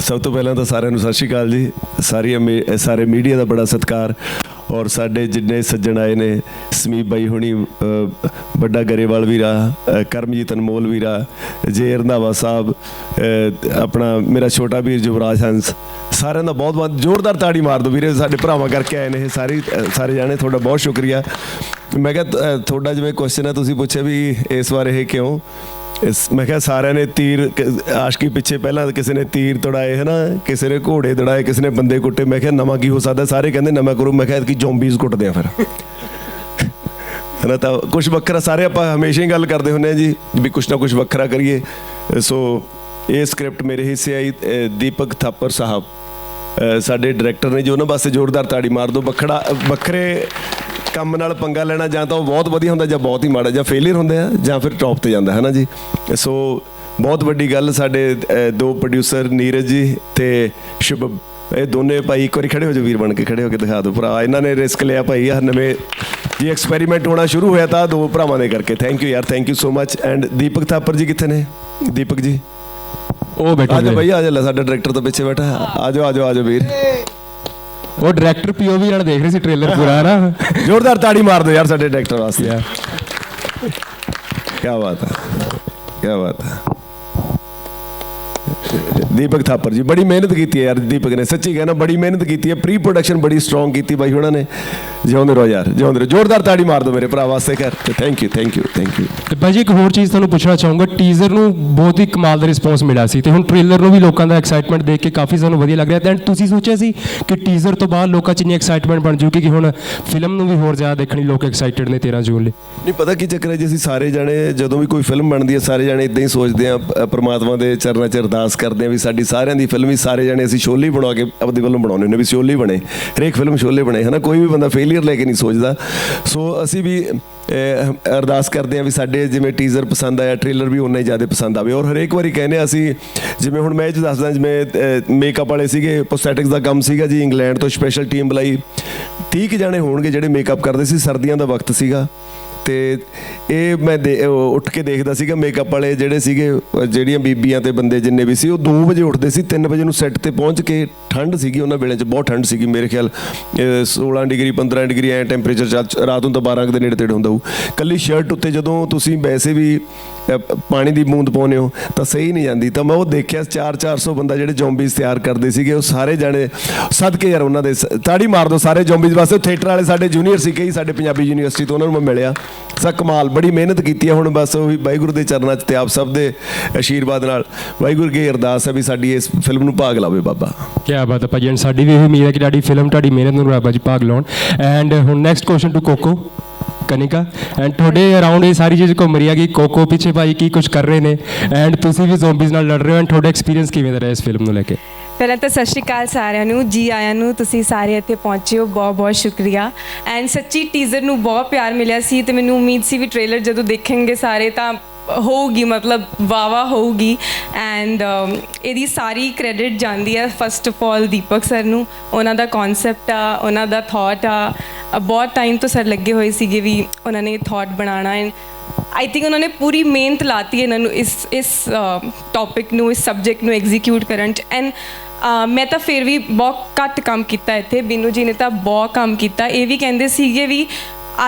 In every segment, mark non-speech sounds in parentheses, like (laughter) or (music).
ਸਭ ਤੋਂ ਪਹਿਲਾਂ ਤਾਂ ਸਾਰਿਆਂ ਨੂੰ ਸਤਿ ਸ਼੍ਰੀ ਅਕਾਲ ਜੀ। ਸਾਰੀਆਂ ਮੀ- ਸਾਰੇ ਮੀਡੀਆ ਦਾ ਬੜਾ ਸਤਿਕਾਰ ਔਰ ਸਾਡੇ ਜਿੰਨੇ ਸੱਜਣ ਆਏ ਨੇ, ਸਮੀਪ ਬਾਈ ਹੁਣੀ ਵੱਡਾ ਗਰੇਵਾਲ ਵੀਰਾ ਕਰਮਜੀਤ ਅਨਮੋਲ ਵੀਰਾ, ਜੇ ਰੰਧਾਵਾ ਸਾਹਿਬ ਆਪਣਾ ਮੇਰਾ ਛੋਟਾ ਵੀਰ ਯੁਵਰਾਜ ਹੰਸ, ਸਾਰਿਆਂ ਦਾ ਬਹੁਤ ਬਹੁਤ ਜ਼ੋਰਦਾਰ ਤਾੜੀ ਮਾਰ ਦਿਓ ਵੀਰੇ, ਸਾਡੇ ਭਰਾਵਾਂ ਕਰਕੇ ਆਏ ਨੇ ਇਹ ਸਾਰੇ ਸਾਰੇ ਜਾਣੇ, ਤੁਹਾਡਾ ਬਹੁਤ ਸ਼ੁਕਰੀਆ। ਮੈਂ ਕਿਹਾ ਤੁਹਾਡਾ ਜਿਵੇਂ ਕੁਐਸਚਨ ਹੈ, ਤੁਸੀਂ ਪੁੱਛਿਆ ਵੀ ਇਸ ਵਾਰ ਇਹ ਕਿਉਂ? ਇਸ ਮੈਂ ਕਿਹਾ ਸਾਰਿਆਂ ਨੇ ਤੀਰ ਆਸ਼ਕੀ ਪਿੱਛੇ ਪਹਿਲਾਂ ਕਿਸੇ ਨੇ ਤੀਰ ਤੜਾਏ, ਹਨਾ? ਕਿਸੇ ਨੇ ਘੋੜੇ ਤੜਾਏ, ਕਿਸੇ ਨੇ ਬੰਦੇ ਕੁੱਟੇ। ਮੈਂ ਕਿਹਾ ਨਵਾਂ ਕੀ ਹੋ ਸਕਦਾ? ਸਾਰੇ ਕਹਿੰਦੇ ਨਵਾਂ ਕਰੋ। ਮੈਂ ਕਿਹਾ ਕਿ ਜ਼ੋਂਬੀਜ਼ ਕੁੱਟਦੇ ਆ ਫਿਰ। ਹਨਾ ਤਾਂ ਕੁਝ ਵੱਖਰਾ ਸਾਰੇ ਆਪਾਂ ਹਮੇਸ਼ਾ ਹੀ ਗੱਲ ਕਰਦੇ ਹੁੰਦੇ ਆ ਜੀ, ਵੀ ਕੁਝ ਨਾ ਕੁਝ ਵੱਖਰਾ ਕਰੀਏ। ਸੋ ਇਹ ਸਕ੍ਰਿਪਟ ਮੇਰੇ ਹਿੱਸੇ ਆਈ ਦੀਪਕ ਥਾਪਰ ਸਾਹਿਬ। ਸਾਡੇ ਡਾਇਰੈਕਟਰ ਨੇ ਜੀ ਉਹਨਾਂ ਵਾਸਤੇ ਜ਼ੋਰਦਾਰ ਤਾੜੀ ਮਾਰ ਦੋ, ਵੱਖੜਾ, ਵੱਖਰੇ ਕੰਮ ਨਾਲ ਪੰਗਾ ਲੈਣਾ ਜਾਂ ਤਾਂ ਉਹ ਬਹੁਤ ਵਧੀਆ ਹੁੰਦਾ ਜਾਂ ਬਹੁਤ ਹੀ ਮਾੜਾ ਜਾਂ ਫੇਲਿਅਰ ਹੁੰਦੇ ਆ ਜਾਂ ਫਿਰ ਟੌਪ ਤੇ ਜਾਂਦਾ ਹੈ ਨਾ ਜੀ? ਸੋ ਬਹੁਤ ਵੱਡੀ ਗੱਲ ਸਾਡੇ ਦੋ ਪ੍ਰੋਡਿਊਸਰ ਨੀਰਜ ਜੀ ਤੇ ਸ਼ੁਭਮ ਇਹ ਦੋਨੇ ਭਾਈ ਇੱਕ ਵਾਰੀ ਖੜੇ ਹੋ ਜਾਓ, ਵੀਰ ਬਣ ਕੇ ਖੜੇ ਹੋ ਕੇ ਦਿਖਾ ਦਿਓ ਭਰਾ। ਇਹਨਾਂ ਨੇ ਰਿਸਕ ਲਿਆ ਭਾਈ ਆਹ ਨਵੇਂ ਜੀ ਐਕਸਪੈਰੀਮੈਂਟ ਹੋਣਾ ਸ਼ੁਰੂ ਹੋਇਆ ਤਾਂ ਦੋ ਭਰਾਵਾਂ ਦੇ ਕਰਕੇ। ਥੈਂਕ ਯੂ ਯਾਰ thank you so much and Deepak Thapar ji ਕਿੱਥੇ ਨੇ? ਦੀਪਕ ਜੀ। ਉਹ ਬੈਠੇ ਆ ਜਾਓ ਨੇ। ਭਾਈ ਆ ਜਾ ਲੈ ਸਾਡਾ ਡਾਇਰੈਕਟਰ ਤਾਂ ਪਿੱਛੇ ਬੈਠਾ। ਆ ਜਾਓ ਆ ਜਾਓ ਆ ਜਾਓ ਵੀਰ। ਉਹ ਡਾਇਰੈਕਟਰ ਪੀਓਵੀ ਨਾਲ ਦੇਖ ਰਹੇ ਸੀ ਟ੍ਰੇਲਰ ਪੂਰਾ ਨਾ? ਜ਼ੋਰਦਾਰ ਤਾੜੀ ਮਾਰ ਦਿਓ ਯਾਰ ਸਾਡੇ ਡਾਇਰੈਕਟਰ ਵਾਸਤੇ। ਯਾ ਕੀ ਬਾਤ ਹੈ ਕੀ ਬਾਤ ਹੈ। ਦੀਪਕ ਥਾਪਰ ਜੀ ਬੜੀ ਮਿਹਨਤ ਕੀਤੀ ਹੈ ਯਾਰ ਦੀਪਕ ਨੇ ਸੱਚੀ ਕਹਿਣਾ ਬੜੀ ਮਿਹਨਤ ਕੀਤੀ ਹੈ ਪ੍ਰੀ ਪ੍ਰੋਡਕਸ਼ਨ ਬੜੀ ਸਟਰੋਂਗ ਕੀਤੀ ਬਾਈ ਉਹਨਾਂ ਨੇ। ਜਿਉਂਦੇ ਰਹੋ ਯਾਰ ਜਿਉਂਦੇ ਰਹੋ। ਜ਼ੋਰਦਾਰ ਤਾੜੀ ਮਾਰ ਦਿਓ ਮੇਰੇ ਭਰਾ ਵਾਸਤੇ ਕਰ ਤੇ thank you thank you thank you ਤੇ ਭਾਜੀ ਇੱਕ ਹੋਰ ਚੀਜ਼ ਤੁਹਾਨੂੰ ਪੁੱਛਣਾ ਚਾਹੂੰਗਾ ਟੀਜ਼ਰ ਨੂੰ ਬਹੁਤ ਹੀ ਕਮਾਲ ਦਾ ਰਿਸਪੌਂਸ ਮਿਲਿਆ ਸੀ ਤੇ ਹੁਣ ਟ੍ਰੇਲਰ ਨੂੰ ਵੀ ਲੋਕਾਂ ਦਾ ਐਕਸਾਈਟਮੈਂਟ ਦੇਖ ਕੇ ਕਾਫੀ ਸਾਨੂੰ ਵਧੀਆ ਲੱਗ ਰਿਹਾ। ਤੇ ਤੁਸੀਂ ਸੋਚਿਆ ਸੀ ਕਿ ਟੀਜ਼ਰ ਤੋਂ ਬਾਅਦ ਲੋਕਾਂ 'ਚ ਇੰਨੀ ਐਕਸਾਈਟਮੈਂਟ ਬਣ ਜੂਗੀ ਕਿ ਹੁਣ ਫਿਲਮ ਨੂੰ ਵੀ ਹੋਰ ਜ਼ਿਆਦਾ ਦੇਖਣ ਲਈ ਲੋਕ ਐਕਸਾਈਟਡ ਨੇ 13 ਜੂਨ ਲਈ। ਨਹੀਂ ਪਤਾ ਕੀ ਚੱਕਰ ਹੈ ਜੀ ਅਸੀਂ ਸਾਰੇ ਜਾਣੇ ਜਦੋਂ ਵੀ ਕੋਈ ਫਿਲਮ ਬਣਦੀ ਹੈ ਸਾਰੇ ਜਾਣੇ ਇਦਾਂ ਹੀ ਸੋਚਦੇ ਆ ਪ੍ਰਮਾਤਮਾ ਦੇ ਚਰਨਾਂ 'ਚ ਅਰਦਾਸ ਕਰਦੇ ਆ ਵੀ ਸਾਡੀ ਸਾਰਿਆਂ ਦੀ ਫਿਲਮੀ ਸਾਰੇ ਜਾਣੇ ਅਸੀਂ ਸ਼ੋਲੇ ਬਣਾ ਕੇ ਆਪਦੇ ਫਿਲਮ ਬਣਾਉਂਦੇ ਨੇ ਵੀ ਸ਼ੋਲੇ ਬਣੇ। ਹਰੇਕ ਫਿਲਮ ਸ਼ੋਲੇ ਬਣੇ ਹਨਾ? ਕੋਈ ਵੀ ਬੰਦਾ ਫੇਲਿਅਰ ਲੈ ਕੇ ਨਹੀਂ ਸੋਚਦਾ। ਸੋ ਅਸੀਂ ਵੀ ਅਹ, ਅਰਦਾਸ ਕਰਦੇ ਆ ਵੀ ਸਾਡੇ ਜਿਵੇਂ ਟੀਜ਼ਰ ਪਸੰਦ ਆਇਆ ਟ੍ਰੇਲਰ ਵੀ ਉਨਾ ਹੀ ਜ਼ਿਆਦਾ ਪਸੰਦ ਆਵੇ। ਔਰ ਹਰੇਕ ਵਾਰੀ ਕਹਿੰਦੇ ਆ ਅਸੀਂ ਜਿਵੇਂ ਹੁਣ ਮੈਂ ਇਹ 'ਚ ਦੱਸਦਾ ਜਿਵੇਂ ਮੇਕਅਪ ਵਾਲੇ ਸੀਗੇ ਪ੍ਰੋਸਥੈਟਿਕਸ ਦਾ ਕੰਮ ਸੀਗਾ ਜੀ ਇੰਗਲੈਂਡ ਤੋਂ ਸਪੈਸ਼ਲ ਟੀਮ ਬੁਲਾਈ। 30 ਕੁ ਜਾਣੇ ਹੋਣਗੇ ਜਿਹੜੇ ਮੇਕਅਪ ਕਰਦੇ ਸੀ ਸਰਦੀਆਂ ਦਾ ਵਕਤ ਸੀਗਾ। ਤੇ ਇਹ ਮੈਂ ਦੇ- ਉੱਠ ਕੇ ਦੇਖਦਾ ਸੀਗਾ ਮੇਕਅਪ ਵਾਲੇ ਜਿਹੜੇ ਸੀਗੇ ਜਿਹੜੀਆਂ ਬੀਬੀਆਂ ਤੇ ਬੰਦੇ ਜਿੰਨੇ ਵੀ ਸੀ, ਉਹ 2 ਵਜੇ ਉੱਠਦੇ ਸੀ 3 ਵਜੇ ਨੂੰ ਸੈੱਟ ਤੇ ਪਹੁੰਚ ਕੇ ਠੰਡ ਸੀਗੀ ਉਹਨਾਂ ਵੇਲੇ 'ਚ, ਬਹੁਤ ਠੰਡ ਸੀਗੀ ਮੇਰੇ ਖਿਆਲ, ਅਹ 16 ਡਿਗਰੀ 15 ਡਿਗਰੀ ਐ ਟੈਂਪਰੇਚਰ ਰਾਤ ਨੂੰ ਤਾਂ 12 ਕੁ ਦੇ ਨੇੜੇ ਤੇੜੇ ਹੁੰਦਾ ਹੋਊ। ਕੱਲੀ ਸ਼ਰਟ ਉੱਤੇ ਜਦੋਂ ਤੁਸੀਂ ਵੈਸੇ ਵੀ ਪਾਣੀ ਦੀ ਬੂੰਦ ਪਾਉਂਦੇ ਹੋ, ਤਾਂ ਸਹੀ ਨਹੀਂ ਜਾਂਦੀ। ਤਾਂ ਮੈਂ ਉਹ ਦੇਖਿਆ 4-400 ਬੰਦਾ ਜਿਹੜੇ ਜ਼ੋਂਬੀਜ਼ ਤਿਆਰ ਕਰਦੇ ਸੀਗੇ, ਉਹ ਸਾਰੇ ਜਾਣੇ ਸਦਕੇ ਯਾਰ ਉਹਨਾਂ ਦੇ ਤਾੜੀ ਮਾਰ ਦੋ ਸਾਰੇ ਜ਼ੋਂਬੀਜ਼ ਵਾਸਤੇ ਥੀਏਟਰ ਵਾਲੇ ਸਾਡੇ ਜੂਨੀਅਰ ਸੀ, ਕਈ ਸਾਡੇ ਪੰਜਾਬੀ ਯੂਨੀਵਰਸਿਟੀ ਤੋਂ ਉਹਨਾਂ ਨੂੰ ਮੈਂ ਮਿਲਿਆ। ਸਾ ਕਮਾਲ, ਬੜੀ ਮਿਹਨਤ ਕੀਤੀ ਹੈ ਹੁਣ ਬਸ ਉਹ ਵੀ ਵਾਹਿਗੁਰੂ ਦੇ ਚਰਨਾਂ 'ਚ ਤੇ ਆਪ ਸਭ ਦੇ ਆਸ਼ੀਰਵਾਦ ਨਾਲ ਵਾਹਿਗੁਰੂ ਕੀ ਅਰਦਾਸ ਹੈ ਵੀ ਸਾਡੀ ਇਸ ਫਿਲਮ ਨੂੰ ਭਾਗ ਲਾਵੇ ਬਾਬਾ। ਕੀ ਬਾਤ ਹੈ ਭਾਜੀ and ਸਾਡੀ ਵੀ ਇਹ ਉਮੀਦ ਹੈ ਕਿ ਤੁਹਾਡੀ ਫਿਲਮ, ਤੁਹਾਡੀ ਮਿਹਨਤ ਨੂੰ ਰੱਬ ਜੀ ਭਾਗ ਲਾਉਣ। ਐਂਡ ਹੁਣ next question to Koko Kanika. And ਤੁਹਾਡੇ ਅਰਾਊਂਡ ਇਹ ਸਾਰੀ ਚੀਜ਼ ਘੁੰਮ ਰਹੀ ਹੈ ਕਿ ਕੋਕੋ ਪਿੱਛੇ ਭਾਈ ਕੀ ਕੁਝ ਕਰ ਰਹੇ ਨੇ? ਐਂਡ ਤੁਸੀਂ ਵੀ ਜ਼ੋਂਬੀਜ਼ ਨਾਲ ਲੜ ਰਹੇ ਹੋ ਐਂਡ ਤੁਹਾਡਾ ਐਕਸਪੀਰੀਅੰਸ ਕਿਵੇਂ ਦਾ ਰਿਹਾ ਇਸ ਫਿਲਮ ਨੂੰ ਲੈ ਕੇ? ਪਹਿਲਾਂ ਤਾਂ ਸਤਿ ਸ਼੍ਰੀ ਅਕਾਲ ਸਾਰਿਆਂ ਨੂੰ, ਜੀ ਆਇਆਂ ਨੂੰ, ਤੁਸੀਂ ਸਾਰੇ ਇੱਥੇ ਪਹੁੰਚੇ ਹੋ, ਬਹੁਤ ਬਹੁਤ ਸ਼ੁਕਰੀਆ। ਐਂਡ ਸੱਚੀ ਟੀਜ਼ਰ ਨੂੰ ਬਹੁਤ ਪਿਆਰ ਮਿਲਿਆ ਸੀ ਤੇ ਮੈਨੂੰ ਉਮੀਦ ਸੀ ਵੀ ਟ੍ਰੇਲਰ ਜਦੋਂ ਦੇਖਣਗੇ ਸਾਰੇ ਤਾਂ ਹੋਊਗੀ, ਮਤਲਬ ਵਾਵਾ ਹੋਊਗੀ। ਐਂਡ ਇਹਦੀ ਸਾਰੀ ਕ੍ਰੈਡਿਟ ਜਾਂਦੀ ਹੈ first of all Deepak sir ਨੂੰ। ਉਹਨਾਂ ਦਾ ਕਨਸੈਪਟ ਆ, ਉਹਨਾਂ ਦਾ ਥਾਟ ਆ। ਬਹੁਤ ਟਾਈਮ ਤੋਂ ਸਰ ਲੱਗੇ ਹੋਏ ਸੀਗੇ ਵੀ ਉਹਨਾਂ ਨੇ ਥਾਟ ਬਣਾਉਣਾ। ਐਂਡ ਆਈ ਥਿੰਕ ਉਹਨਾਂ ਨੇ ਪੂਰੀ ਮਿਹਨਤ ਲਾਤੀ ਇਹਨਾਂ ਨੂੰ ਇਸ ਇਸ ਟੌਪਿਕ ਨੂੰ, ਇਸ ਸਬਜੈਕਟ ਨੂੰ ਐਗਜ਼ੀਕਿਊਟ ਕਰਨ ਚ। ਐਂਡ ਮੈਂ ਤਾਂ ਫਿਰ ਵੀ ਬਹੁਤ ਘੱਟ ਕੰਮ ਕੀਤਾ ਇੱਥੇ। ਬਿੰਨੂ ਜੀ ਨੇ ਤਾਂ ਬਹੁਤ ਕੰਮ ਕੀਤਾ। ਇਹ ਵੀ ਕਹਿੰਦੇ ਸੀਗੇ ਵੀ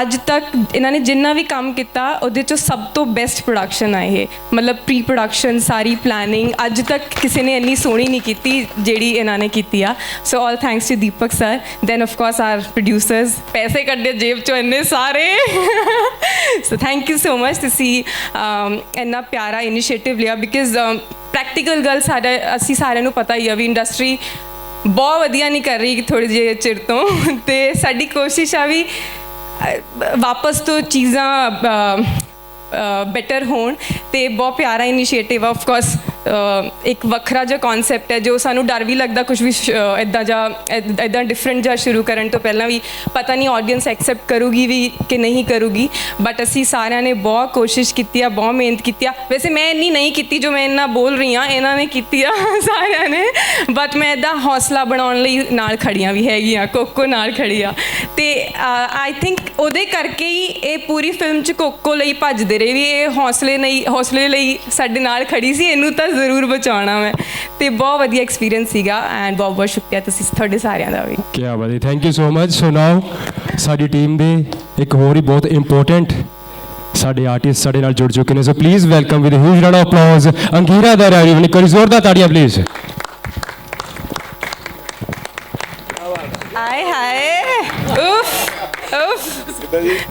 ਅੱਜ ਤੱਕ ਇਹਨਾਂ ਨੇ ਜਿੰਨਾ ਵੀ ਕੰਮ ਕੀਤਾ, ਉਹਦੇ ਚੋਂ ਸਭ ਤੋਂ ਬੈਸਟ ਪ੍ਰੋਡਕਸ਼ਨ ਆ ਇਹ। ਮਤਲਬ ਪ੍ਰੀ ਪ੍ਰੋਡਕਸ਼ਨ ਸਾਰੀ ਪਲੈਨਿੰਗ ਅੱਜ ਤੱਕ ਕਿਸੇ ਨੇ ਇੰਨੀ ਸੋਹਣੀ ਨਹੀਂ ਕੀਤੀ ਜਿਹੜੀ ਇਹਨਾਂ ਨੇ ਕੀਤੀ ਆ। So all thanks to Deepak sir then of course our producers ਪੈਸੇ ਕੱਢੇ ਜੇਬ ਚੋਂ ਇੰਨੇ ਸਾਰੇ। So thank you so much ਤੁਸੀਂ ਇੰਨਾ ਪਿਆਰਾ ਇਨੀਸ਼ੀਏਟਿਵ ਲਿਆ ਬਿਕਾਜ਼ ਪ੍ਰੈਕਟੀਕਲ ਗੱਲ ਸਾਡਾ, ਅਸੀਂ ਸਾਰਿਆਂ ਨੂੰ ਪਤਾ ਹੀ ਆ ਵੀ ਇੰਡਸਟਰੀ ਬਹੁਤ ਵਧੀਆ ਨਹੀਂ ਕਰ ਰਹੀ ਥੋੜੀ ਜਿਹੇ ਚਿਰ ਤੋਂ। ਤੇ ਸਾਡੀ ਕੋਸ਼ਿਸ਼ ਆ ਵੀ ਵਾਪਸ ਤੋਂ ਚੀਜ਼ਾਂ ਬੈਟਰ ਹੋਣ ਤੇ ਬਹੁਤ ਪਿਆਰਾ ਇਨੀਸ਼ੀਏਟਿਵ ਆਫ ਕੋਰਸ ਇੱਕ ਵੱਖਰਾ ਜਿਹਾ ਕਨਸੈਪਟ ਹੈ ਜੋ ਸਾਨੂੰ ਡਰ ਵੀ ਲੱਗਦਾ ਕੁਝ ਵੀ ਇਦਾਂ ਜਾਂ ਇਦਾਂ ਡਿਫਰੈਂਟ ਜਾਂ ਸ਼ੁਰੂ ਕਰਨ ਤੋਂ ਪਹਿਲਾਂ ਵੀ ਪਤਾ ਨਹੀਂ ਆਡੀਅנס ਐਕਸੈਪਟ ਕਰੂਗੀ ਵੀ ਕਿ ਨਹੀਂ ਕਰੂਗੀ ਬਟ ਅਸੀਂ ਸਾਰਿਆਂ ਨੇ ਬਹੁਤ ਕੋਸ਼ਿਸ਼ ਕੀਤੀ ਆ, ਬਹੁਤ ਮਿਹਨਤ ਕੀਤੀ ਆ। ਵੈਸੇ ਮੈਂ ਇੰਨੀ ਨਹੀਂ ਕੀਤੀ ਜੋ ਮੈਂ ਇੰਨਾ ਬੋਲ ਰਹੀ ਆ ਇਹਨਾਂ ਨੇ ਕੀਤੀ ਆ, (laughs) ਸਾਰਿਆਂ ਨੇ। ਬਟ ਮੈਂ ਇਦਾਂ ਹੌਸਲਾ ਬਣਾਉਣ ਲਈ ਨਾਲ ਖੜੀਆਂ ਵੀ ਹੈਗੀਆਂ, ਕੋਕੋ ਨਾਲ ਖੜੀ ਆ। ਤੇ ਆਈ ਥਿੰਕ ਉਹਦੇ ਕਰਕੇ ਹੀ ਇਹ ਪੂਰੀ ਫਿਲਮ ਚ ਕੋਕੋ ਲਈ ਭੱਜਦੇ ਰਹੇ ਵੀ ਇਹ ਹੌਸਲੇ ਨਹੀਂ, ਹੌਸਲੇ ਲਈ ਸਾਡੇ ਨਾਲ ਖੜੀ ਸੀ, ਇਹਨੂੰ ਤਾਂ ਜ਼ਰੂਰ ਬਚਾਉਣਾ ਮੈਂ। ਤੇ ਬਹੁਤ ਵਧੀਆ ਐਕਸਪੀਰੀਅੰਸ ਸੀਗਾ ਐਂਡ ਬਹੁਤ ਬਹੁਤ ਸ਼ੁਕਰੀਆ ਤੁਸੀਂ ਤੁਹਾਡੇ ਸਾਰਿਆਂ ਦਾ ਵੀ। ਕੀ ਬਾਤ ਹੈ thank you so much so now ਸਾਡੀ ਟੀਮ ਦੇ ਇੱਕ ਹੋਰ ਹੀ ਬਹੁਤ ਇੰਪੋਰਟੈਂਟ ਸਾਡੇ ਆਰਟਿਸਟ ਸਾਡੇ ਨਾਲ ਜੁੜ ਚੁੱਕੇ ਨੇ। So please welcome with huge round of applause Angira ਦਾ ਬਣੀ। ਕਰੀ ਜ਼ੋਰਦਾਰ ਤਾੜੀਆਂ ਪਲੀਜ਼ ਆਏ ਹਾਏ। ਉਫ ਉਫ।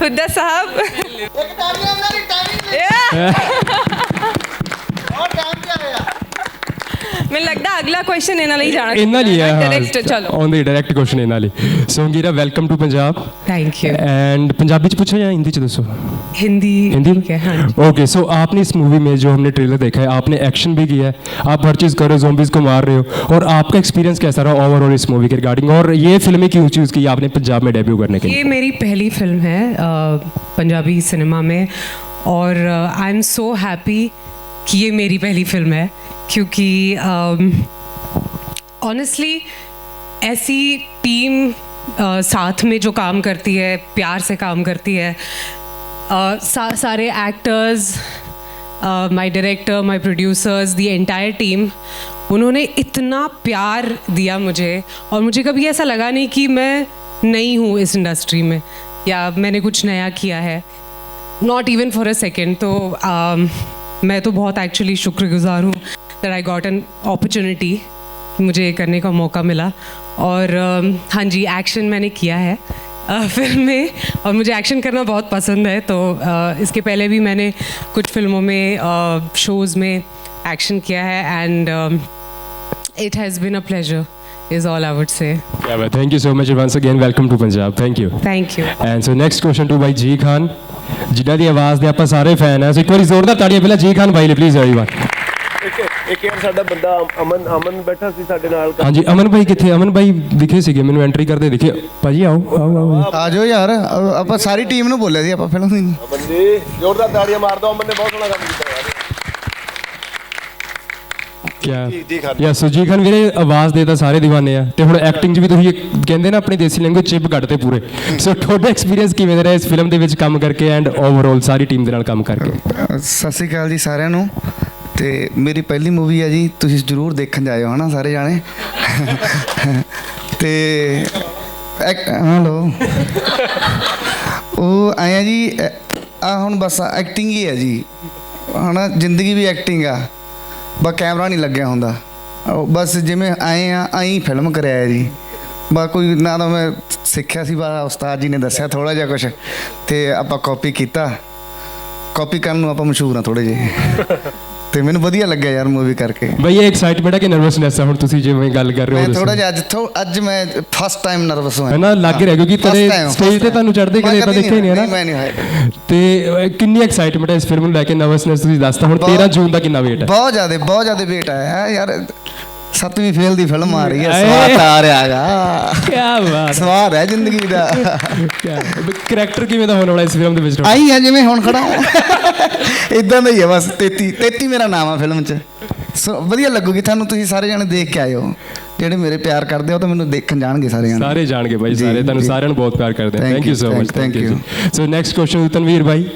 ਹੁੱਦਾ ਸਾਹਿਬ। ਇੱਕ ਟਾਈਮ ਆਉਂਦਾ ਨਹੀਂ ਟਾਈਮ ਮੈਨੂੰ ਲੱਗਦਾ ਅਗਲਾ ਕੁਐਸਚਨ ਇਹਨਾਂ ਲਈ ਜਾਣਾ ਇਹਨਾਂ ਲਈ ਹੈ ਡਾਇਰੈਕਟ ਚਲੋ ਔਨ ਦੀ ਡਾਇਰੈਕਟ ਕੁਐਸਚਨ ਇਹਨਾਂ ਲਈ so Angira welcome to Punjab thank you and Punjabi च पूछो या हिंदी च दसो हिंदी हिंदी ठीक है हाँ जी ओके सो आपने इस मूवी में जो हमने ट्रेलर देखा है आपने एक्शन भी किया है आप हर चीज़ कर रहे हो zombies को मार रहे हो और आपका एक्सपीरियंस कैसा रहा ओवरऑल इस मूवी के रिगार्डिंग और ये फिल्में क्यों चूज़ की आपने पंजाब में डेब्यू करने के लिए ये मेरी पहली फिल्म है अ, पंजाबी सिनेमा में और आई एम सो हैप्पी कि ये मेरी पहली फिल्म है क्योंकि ऑनेस्टली um, ऐसी टीम अ, साथ में जो काम करती है प्यार से काम करती है अ, सा, सारे actors my director my producers the entire team उन्होंने इतना प्यार दिया मुझे और मुझे कभी ऐसा लगा नहीं कि मैं नई हूँ इस इंडस्ट्री में या मैंने कुछ नया किया है। Not even for a second तो um, मैं तो बहुत एक्चुअली शुक्रगुजार हूँ। that I got an opportunity मुझे ये करने का मौका मिला और um, हाँ जी एक्शन मैंने किया है अ, फिल्म में और मुझे एक्शन करना बहुत पसंद है तो अ, इसके पहले भी मैंने कुछ फिल्मों में शोज़ में एक्शन किया है and it has been a pleasure is all I would say thank you so much once again welcome to Punjab thank you thank you and so next question to ਬਾਈ ਜੀ ਖਾਨ ਜਿਨ੍ਹਾਂ ਦੀ ਆਵਾਜ਼ ਦੇ ਆਪਾਂ ਸਾਰੇ fan ਆ ਸੋ ਇੱਕ ਵਾਰੀ ਜ਼ੋਰਦਾਰ ਤਾੜੀਆਂ ਪਹਿਲਾਂ ਜੀ ਖਾਨ ਬਾਈ ਲਈ ਪਲੀਜ਼ ਐਵਰੀਵਨ ਇੱਕ ਯਾਰ ਸਾਡਾ ਬੰਦਾ ਅਮਨ ਅਮਨ ਬੈਠਾ ਸੀ ਸਾਡੇ ਨਾਲ ਹਾਂਜੀ ਅਮਨ ਭਾਈ ਕਿੱਥੇ? ਅਮਨ ਭਾਈ ਦਿਖੇ ਸੀਗੇ ਮੈਨੂੰ ਐਂਟਰੀ ਕਰਦੇ ਦਿਖੇ। ਭਾਜੀ ਆਓ ਆਓ ਆਓ। ਆ ਜਾਓ ਯਾਰ ਆਪਾਂ ਸਾਰੀ ਟੀਮ ਨੂੰ ਬੋਲਿਆ ਸੀ ਆਪਾਂ ਫਿਲਮ ਦੀ। ਅਮਨ ਜੀ ਜ਼ੋਰਦਾਰ ਤਾੜੀਆਂ ਮਾਰ ਦਿਓ ਅਮਨ ਨੇ ਬਹੁਤ ਸੋਹਣਾ ਕੰਮ ਕੀਤਾ ਯਾਰ। ਕਿਆ? ਜੀ- ਜੀ ਖਾਨ। ਯਾ ਸੁਜੀ ਖਾਨ ਵੀਰੇ ਆਵਾਜ਼ ਦੇ ਤਾਂ ਸਾਰੇ ਦੀਵਾਨੇ ਆ। ਤੇ ਹੁਣ ਐਕਟਿੰਗ 'ਚ ਵੀ ਤੁਸੀਂ ਕਹਿੰਦੇ ਨਾ ਆਪਣੀ ਦੇਸੀ ਲੈਂਗੁਏਜ ਚਿਪ ਕੱਢਦੇ ਪੂਰੇ। ਸੋ ਤੁਹਾਡਾ ਐਕਸਪੀਰੀਅੰਸ ਕਿਵੇਂ ਦਾ ਰਿਹਾ ਇਸ ਫਿਲਮ ਦੇ ਵਿੱਚ ਕੰਮ ਕਰਕੇ ਐਂਡ ਓਵਰਆਲ ਸਾਰੀ ਟੀਮ ਦੇ ਨਾਲ ਕੰਮ ਕਰਕੇ? ਸਤਿ ਸ਼੍ਰੀ ਅਕਾਲ ਜੀ ਸਾਰਿਆਂ ਨੂੰ। ਤੇ ਮੇਰੀ ਪਹਿਲੀ ਮੂਵੀ ਹੈ ਜੀ, ਤੁਸੀਂ ਜ਼ਰੂਰ ਦੇਖਣ ਜਾਇਓ, ਹਨਾ ਸਾਰੇ ਜਾਣੇ? ਤੇ ਹਲੋ। ਉਹ ਆਇਆ ਜੀ ਆ ਹੁਣ ਬਸ ਐਕਟਿੰਗ ਹੀ ਹੈ ਜੀ। ਹਨਾ, ਜ਼ਿੰਦਗੀ ਵੀ ਐਕਟਿੰਗ ਆ। ਬਸ ਕੈਮਰਾ ਨਹੀਂ ਲੱਗਿਆ ਹੁੰਦਾ। ਉਹ ਬਸ ਜਿਵੇਂ ਆਏ ਆ ਆਈ ਫਿਲਮ ਕਰਿਆ ਜੀ। ਬਾ ਕੋਈ ਨਾ ਤਾਂ ਮੈਂ ਸਿੱਖਿਆ ਸੀ ਬਾ ਉਸਤਾਦ ਜੀ ਨੇ ਦੱਸਿਆ ਥੋੜਾ ਜਿਹਾ ਕੁਝ ਤੇ ਆਪਾਂ ਕਾਪੀ ਕੀਤਾ। ਕਾਪੀ ਕਰਨ ਨੂੰ ਆਪਾਂ ਮਸ਼ਹੂਰ ਆ ਥੋੜੇ ਜਿਹੇ। ਤੇ ਮੈਨੂੰ ਵਧੀਆ ਲੱਗਿਆ ਯਾਰ ਮੂਵੀ ਕਰਕੇ। ਬਈ ਇਹ ਐਕਸਾਈਟਮੈਂਟ ਹੈ ਕਿ ਨਰਵਸਨੈਸ ਹੈ ਹੁਣ ਤੁਸੀਂ ਜਿਵੇਂ ਗੱਲ ਕਰ ਰਹੇ ਮੈਂ ਹੋ ਥੋੜਾ ਦੱਸੋ ਜਿਹਾ ਅੱਜ ਥੋ ਅੱਜ ਮੈਂ ਫਸਟ ਟਾਈਮ ਨਰਵਸ ਹੋਇਆ। ਹੈ ਨਾ ਲੱਗ ਰਿਹਾ ਕਿਉਂਕਿ first ਸਟੇਜ ਤੇ। ਤੁਹਾਨੂੰ ਚੜ੍ਹਦੇ ਮੈਂ ਕਦੇ ਤਾਂ ਕਦੀ ਦੇਖਿਆ ਨਹੀਂ ਹੈ ਮੈਂ ਨਾ ਤੇ ਕਿੰਨੀ ਐਕਸਾਈਟਮੈਂਟ ਹੈ ਇਸ ਫਿਲਮ ਨੂੰ ਲੈ ਕੇ ਨਰਵਸਨੈਸ ਤੁਸੀਂ ਦੱਸਤਾ ਹੁਣ 13 ਜੂਨ ਦਾ ਕਿੰਨਾ ਵੇਟ ਹੈ? ਬਹੁਤ ਜ਼ਿਆਦਾ ਬਹੁਤ ਜ਼ਿਆਦਾ ਵੇਟ ਹੈ ਯਾਰ। ਸੱਤਵੀਂ ਫੇਲ ਦੀ ਫਿਲਮ ਆ ਰਹੀ ਹੈ। ਸਵਾਦ ਆ ਰਿਹਾਗਾ ਕੀ ਬਾਤ। ਸਵਾਦ ਹੈ ਜ਼ਿੰਦਗੀ ਦਾ। ਕਰੈਕਟਰ ਕਿਵੇਂ ਦਾ ਹੋਣ ਵਾਲਾ ਇਸ ਫਿਲਮ ਦੇ ਵਿੱਚ? ਆਈ ਹੈ ਜਿਵੇਂ ਹੁਣ ਖੜਾ ਇਦਾਂ ਦਾ ਹੀ ਹੈ ਬਸ 33 33 ਮੇਰਾ ਨਾਮ ਆ ਫਿਲਮ 'ਚ। ਸੋ ਵਧੀਆ ਲੱਗੂਗੀ ਤੁਹਾਨੂੰ ਤੁਸੀਂ ਸਾਰੇ ਜਣੇ ਦੇਖ ਕੇ ਆਇਓ। ਜਿਹੜੇ ਮੇਰੇ ਪਿਆਰ ਕਰਦੇ ਉਹ ਤਾਂ ਮੈਨੂੰ ਦੇਖਣ ਜਾਣਗੇ ਸਾਰੇ ਜਣੇ। ਸਾਰੇ ਜਾਣਗੇ ਬਾਈ ਜੀ, ਸਾਰੇ। ਤੁਹਾਨੂੰ। ਸਾਰਿਆਂ ਨੂੰ ਬਹੁਤ ਪਿਆਰ ਕਰਦੇ ਆ। Thank you so much thank you so next question Tanvir ਬਾਈ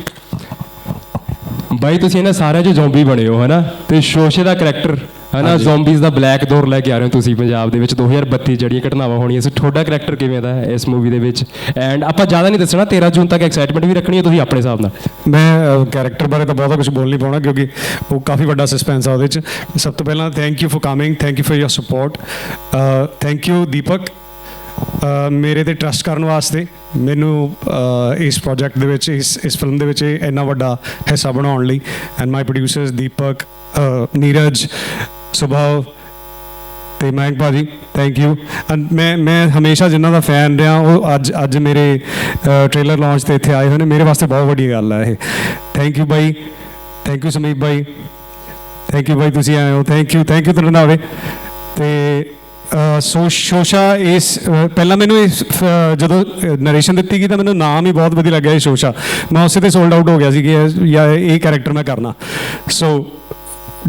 ਬਾਈ ਤੁਸੀਂ ਇਹਨਾਂ ਸਾਰਿਆਂ 'ਚ ਜ਼ੋਂਬੀ ਬਣੇ ਹੋ ਹਨਾ? ਤੇ ਸ਼ੋਸ਼ੇ ਦਾ ਕਰੈਕਟਰ ਹਨਾ ਜ਼ੋਂਬੀਜ਼ ਦਾ ਬਲੈਕ ਦੌਰ ਲੈ ਕੇ ਆ ਰਹੇ ਹੋ ਤੁਸੀਂ ਪੰਜਾਬ ਦੇ ਵਿੱਚ। 2032 ਜਿਹੜੀਆਂ ਘਟਨਾਵਾਂ ਹੋਣੀਆਂ ਸੀ ਤੁਹਾਡਾ ਕਰੈਕਟਰ ਕਿਵੇਂ ਦਾ ਹੈ ਇਸ ਮੂਵੀ ਦੇ ਵਿੱਚ? ਐਂਡ ਆਪਾਂ ਜ਼ਿਆਦਾ ਨਹੀਂ ਦੱਸਣਾ 13 ਜੂਨ ਤੱਕ ਐਕਸਾਈਟਮੈਂਟ ਵੀ ਰੱਖਣੀ ਹੈ ਤੁਸੀਂ ਆਪਣੇ ਹਿਸਾਬ ਨਾਲ। ਮੈਂ ਕੈਰੈਕਟਰ ਬਾਰੇ ਤਾਂ ਬਹੁਤਾ ਕੁਝ ਬੋਲ ਨਹੀਂ ਪਾਉਣਾ ਕਿਉਂਕਿ ਉਹ ਕਾਫੀ ਵੱਡਾ ਸਸਪੈਂਸ ਆ ਉਹਦੇ ਚ। ਸਭ ਤੋਂ ਪਹਿਲਾਂ thank you for coming thank you for your support thank you Deepak. ਮੇਰੇ ਤੇ ਟਰਸਟ ਕਰਨ ਵਾਸਤੇ ਮੈਨੂੰ ਇਸ ਪ੍ਰੋਜੈਕਟ ਦੇ ਵਿੱਚ ਇਸ ਇਸ ਫਿਲਮ ਦੇ ਵਿੱਚ ਇਹ ਇੰਨਾ ਵੱਡਾ ਹਿੱਸਾ ਬਣਾਉਣ ਲਈ। And my producers Deepak Neeraj Subhav ਤੇ ਮਹਿਕ ਭਾਜੀ ਥੈਂਕ ਯੂ ਮੈਂ ਮੈਂ ਹਮੇਸ਼ਾ ਜਿਨ੍ਹਾਂ ਦਾ ਫੈਨ ਰਿਹਾ, ਉਹ ਅੱਜ ਅੱਜ ਮੇਰੇ ਟ੍ਰੇਲਰ ਲਾਂਚ ਤੇ ਇੱਥੇ ਆਏ ਹੋਏ ਨੇ, ਮੇਰੇ ਵਾਸਤੇ ਬਹੁਤ ਵੱਡੀ ਗੱਲ ਹੈ ਇਹ। ਥੈਂਕ ਯੂ ਬਾਈ ਥੈਂਕ ਯੂ ਸਮੀਪ ਬਾਈ ਥੈਂਕ ਯੂ ਬਾਈ, ਤੁਸੀਂ ਆਏ ਹੋ ਥੈਂਕ ਯੂ ਥੈਂਕ ਯੂ ਰੰਧਾਵੇ ਤੇ ਸੋ, ਸ਼ੋਸ਼ਾ ਇਸ ਪਹਿਲਾਂ ਮੈਨੂੰ ਇਸ ਜਦੋਂ ਨਰੇਸ਼ਨ ਦਿੱਤੀ ਗਈ ਤਾਂ ਮੈਨੂੰ ਨਾਮ ਹੀ ਬਹੁਤ ਵਧੀਆ ਲੱਗਿਆ ਇਹ ਸ਼ੋਸ਼ਾ। ਮੈਂ ਉਸੇ ਤੇ ਸੋਲਡ ਆਊਟ ਹੋ ਗਿਆ ਸੀ ਕਿ ਇਹ- ਯਾ ਇਹ ਕੈਰੈਕਟਰ ਮੈਂ ਕਰਨਾ। ਸੋ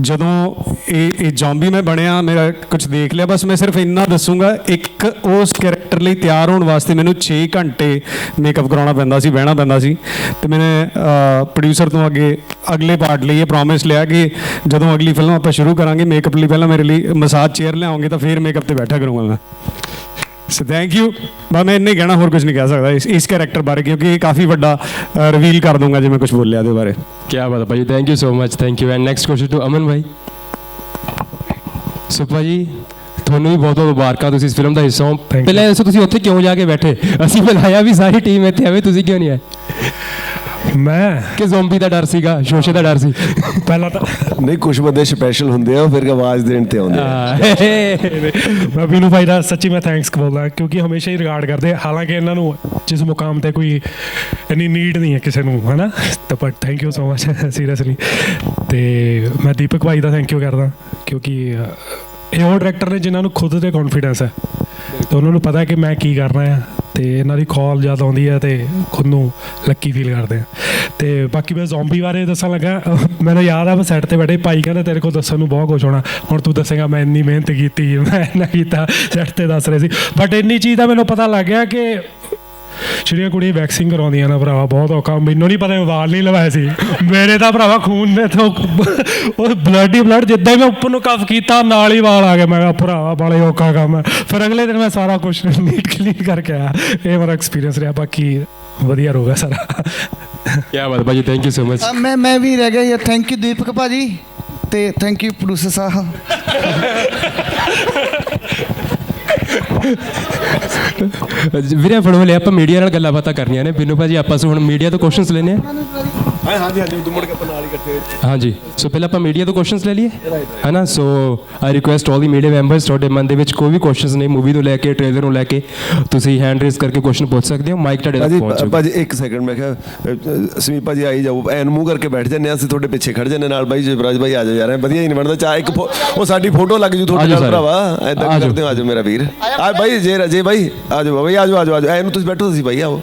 ਜਦੋਂ ਇਹ ਇਹ ਜ਼ੋਂਬੀ ਮੈਂ ਬਣਿਆ, ਮੇਰਾ ਕੁਝ ਦੇਖ ਲਿਆ, ਬਸ ਮੈਂ ਸਿਰਫ ਇੰਨਾ ਦੱਸੂਗਾ, ਇੱਕ ਉਸ ਕੈਰੈਕਟਰ ਲਈ ਤਿਆਰ ਹੋਣ ਵਾਸਤੇ ਮੈਨੂੰ 6 ਘੰਟੇ ਮੇਕਅਪ ਕਰਾਉਣਾ ਪੈਂਦਾ ਸੀ, ਬਹਿਣਾ ਪੈਂਦਾ ਸੀ। ਤੇ ਮੈਨੇ ਪ੍ਰੋਡਿਊਸਰ ਤੋਂ ਅੱਗੇ ਅਗਲੇ ਪਾਰਟ ਲਈ ਇਹ ਪ੍ਰੋਮਿਸ ਲਿਆ ਕਿ ਜਦੋਂ ਅਗਲੀ ਫਿਲਮ ਆਪਾਂ ਸ਼ੁਰੂ ਕਰਾਂਗੇ ਮੇਕਅਪ ਲਈ, ਪਹਿਲਾਂ ਮੇਰੇ ਲਈ ਮਸਾਜ ਚੇਅਰ ਲਿਆਉਂਗੇ ਤਾਂ ਫਿਰ ਮੇਕਅਪ ਤੇ ਬੈਠਾ ਕਰੂੰਗਾ ਮੈਂ। ਸੋ ਥੈਂਕ ਯੂ ਬਸ ਮੈਂ ਇੰਨੇ ਕਹਿਣਾ ਹੋਰ ਕੁਝ ਨਹੀਂ ਕਹਿ ਸਕਦਾ ਇਸ ਇਸ ਕੈਰੈਕਟਰ ਬਾਰੇ ਕਿਉਂਕਿ ਇਹ ਕਾਫੀ ਵੱਡਾ ਰਿਵੀਲ ਕਰ ਦੂੰਗਾ ਜੇ ਮੈਂ ਕੁਝ ਬੋਲਿਆ ਇਹਦੇ ਬਾਰੇ। ਕੀ ਬਾਤ ਹੈ ਭਾਜੀ thank you so much thank you and next question to Aman Bhai. So ਭਾਜੀ ਤੁਹਾਨੂੰ ਵੀ ਬਹੁਤ ਬਹੁਤ ਮੁਬਾਰਕਾਂ ਤੁਸੀਂ ਇਸ ਫਿਲਮ ਦਾ ਹਿੱਸਾ ਹੋ. ਪਹਿਲਾਂ ਇਹ ਦੱਸੋ ਤੁਸੀਂ ਉੱਥੇ ਕਿਉਂ ਜਾ ਕੇ ਬੈਠੇ? ਅਸੀਂ ਬੁਲਾਇਆ ਵੀ ਸਾਰੀ ਟੀਮ ਇੱਥੇ ਆਵੇ ਤੁਸੀਂ ਕਿਉਂ ਨਹੀਂ ਆਏ? ਮੈਂ ਕਿ ਜ਼ੋਂਬੀ ਦਾ ਡਰ ਸੀਗਾ ਸ਼ੋਸ਼ੇ ਦਾ ਡਰ ਸੀ। ਪਹਿਲਾਂ ਤਾਂ ਨਹੀਂ ਕੁਝ ਬੰਦੇ ਸਪੈਸ਼ਲ ਹੁੰਦੇ ਆ ਫਿਰ ਆਵਾਜ਼ ਦੇਣ ਤੇ ਆਉਂਦੇ ਆ। ਮੈਂ ਵੀਨੂ ਭਾਈ ਦਾ ਸੱਚੀ ਮੈਂ ਥੈਂਕਸ ਬੋਲਦਾ ਕਿਉਂਕਿ ਹਮੇਸ਼ਾ ਹੀ ਰਿਗਾਰਡ ਕਰਦੇ। ਹਾਲਾਂਕਿ ਇਹਨਾਂ ਨੂੰ ਜਿਸ ਮੁਕਾਮ ਤੇ ਕੋਈ ਇੰਨੀ ਨੀਡ ਨਹੀਂ ਹੈ ਕਿਸੇ ਨੂੰ ਹਨਾ? ਤਾਂ ਪਰ thank you so much seriously ਤੇ ਮੈਂ ਦੀਪਕ ਭਾਈ ਦਾ ਥੈਂਕ ਯੂ ਕਰਦਾ ਕਿਉਂਕਿ ਇਹ ਉਹ ਡਾਇਰੈਕਟਰ ਨੇ ਜਿਨ੍ਹਾਂ ਨੂੰ ਖੁਦ ਤੇ ਕੌਨਫੀਡੈਂਸ ਹੈ। ਤੇ ਉਹਨਾਂ ਨੂੰ ਪਤਾ ਹੈ ਕਿ ਮੈਂ ਕੀ ਕਰਨਾ ਆ ਤੇ ਇਹਨਾਂ ਦੀ ਕਾਲ ਜਦ ਆਉਂਦੀ ਹੈ ਤੇ ਖੁਦ ਨੂੰ ਲੱਕੀ ਫੀਲ ਕਰਦੇ ਆ। ਤੇ ਬਾਕੀ ਮੈਂ ਜ਼ੋਂਬੀ ਬਾਰੇ ਦੱਸਣ ਲੱਗਾ। ਮੈਨੂੰ ਯਾਦ ਆ, ਮੈਂ ਸੈੱਟ ਤੇ ਬੈਠੇ, ਭਾਈ ਕਹਿੰਦਾ, ਤੇਰੇ ਕੋਲ ਦੱਸਣ ਨੂੰ ਬਹੁਤ ਕੁਝ ਹੋਣਾ। ਹੁਣ ਤੂੰ ਦੱਸੇਗਾ, ਮੈਂ ਇੰਨੀ ਮਿਹਨਤ ਕੀਤੀ, ਮੈਂ ਨਾ ਕੀਤਾ ਸੈੱਟ ਤੇ ਦੱਸ ਰਹੇ ਸੀ। ਬਟ ਇੰਨੀ ਚੀਜ਼ ਦਾ ਮੈਨੂੰ ਪਤਾ ਲੱਗ ਗਿਆ ਕਿ ਜਿਹੜੀਆਂ ਕੁੜੀਆਂ ਵੈਕਸਿੰਗ ਕਰਾਉਂਦੀਆਂ ਨਾ ਭਰਾਵਾ ਬਹੁਤ ਔਖਾ। ਮੈਨੂੰ ਨਹੀਂ ਪਤਾ ਵਾਲ ਨਹੀਂ ਲਵਾਏ ਸੀ। ਮੇਰੇ ਤਾਂ ਭਰਾਵਾ ਖੂਨ ਨੇ ਤਾਂ ਉਹ ਬਲੱਡ ਹੀ ਬਲੱਡ ਜਿੱਦਾਂ ਹੀ ਮੈਂ ਉੱਪਰ ਨੂੰ ਕਫ ਕੀਤਾ ਨਾਲ ਹੀ ਵਾਲ ਆ ਗਏ। ਮੈਂ ਕਿਹਾ ਭਰਾਵਾ ਬਾਲੇ ਔਖਾ ਕੰਮ ਹੈ। ਫਿਰ ਅਗਲੇ ਦਿਨ ਮੈਂ ਸਾਰਾ ਕੁਝ ਨੀਟ ਕਲੀਨ ਕਰਕੇ ਆਇਆ। ਇਹ ਮੇਰਾ ਐਕਸਪੀਰੀਅੰਸ ਰਿਹਾ। ਬਾਕੀ ਵਧੀਆ ਰਹੂਗਾ ਸਾਰਾ। ਕੀ ਬਾਤ ਭਾਜੀ ਥੈਂਕ ਯੂ ਸੋ ਮਚ ਮੈਂ ਮੈਂ ਵੀ ਰਹਿ ਗਿਆ ਯਾਰ ਥੈਂਕ ਯੂ ਦੀਪਕ ਭਾਜੀ ਤੇ ਥੈਂਕ ਯੂ ਪ੍ਰੋਡਿਊਸਰ ਸਾਹਿਬ। ਵੀਰੇ ਫੜੋ ਲਿਆ ਆਪਾਂ ਮੀਡੀਆ ਨਾਲ ਗੱਲਾਂ ਬਾਤਾਂ ਕਰਨੀਆਂ ਨੇ। ਬਿੰਨੂ ਭਾਜੀ, ਆਪਾਂ ਸੋ ਹੁਣ ਮੀਡੀਆ ਤੋਂ ਕੁਐਸਚਨਸ ਲੈਣੇ ਆ ਹਾਂਜੀ ਹਾਂਜੀ ਉਦੋਂ ਮੁੜ ਕੇ ਆਪਾਂ ਨਾਲ ਹੀ ਇਕੱਠੇ ਹਾਂਜੀ ਸੋ ਪਹਿਲਾਂ ਆਪਾਂ ਮੀਡੀਆ ਤੋਂ ਕੁਐਸਚਨਸ ਲੈ ਲਈਏ? ਹੈਨਾ so I request all the media members ਤੁਹਾਡੇ ਮਨ ਦੇ ਵਿੱਚ ਕੋਈ ਵੀ ਕੁਐਸਚਨਸ ਨੇ ਮੂਵੀ ਨੂੰ ਲੈ ਕੇ ਟ੍ਰੇਲਰ ਨੂੰ ਲੈ ਕੇ ਤੁਸੀਂ ਹੈਂਡ ਰੇਜ਼ ਕਰਕੇ ਕੁਐਸਚਨ ਪੁੱਛ ਸਕਦੇ ਹੋ ਮਾਈਕ ਤੁਹਾਡੇ ਤੱਕ ਪਹੁੰਚ ਭਾਜੀ ਇੱਕ ਸੈਕਿੰਡ ਮੈਂ ਕਿਹਾ ਸਮੀਪ ਭਾਜੀ ਆਈ ਜਾਓ ਐਨ ਮੂੰਹ ਕਰਕੇ ਬੈਠ ਜੰਨੇ ਅਸੀਂ ਤੁਹਾਡੇ ਪਿੱਛੇ ਖੜ ਜੰਨੇ ਨਾਲ ਬਾਈ ਜਵਰਾਜ ਭਾਈ ਆ ਜਾਓ ਯਾਰ ਵਧੀਆ ਹੀ ਨਹੀਂ ਬਣਦਾ ਚਾਹ ਇੱਕ ਉਹ ਸਾਡੀ ਫੋਟੋ ਲੱਗ ਜੂ ਤੁਹਾਡੇ ਨਾਲ। ਭਰਾਵਾ ਐਦਾਂ। ਕਰਦੇ ਹੋ ਆ ਜਾਓ ਮੇਰਾ ਵੀਰ। ਆ ਬਾਈ ਜੇ ਜੇ ਬਾਈ ਆ ਜਾਓ ਬਾਈ ਆ ਜਾਓ ਆ ਜਾਓ ਐਨੂੰ ਤੁਸੀਂ ਬੈਠੋ ਤੁਸੀਂ ਬਾਈ ਆਓ।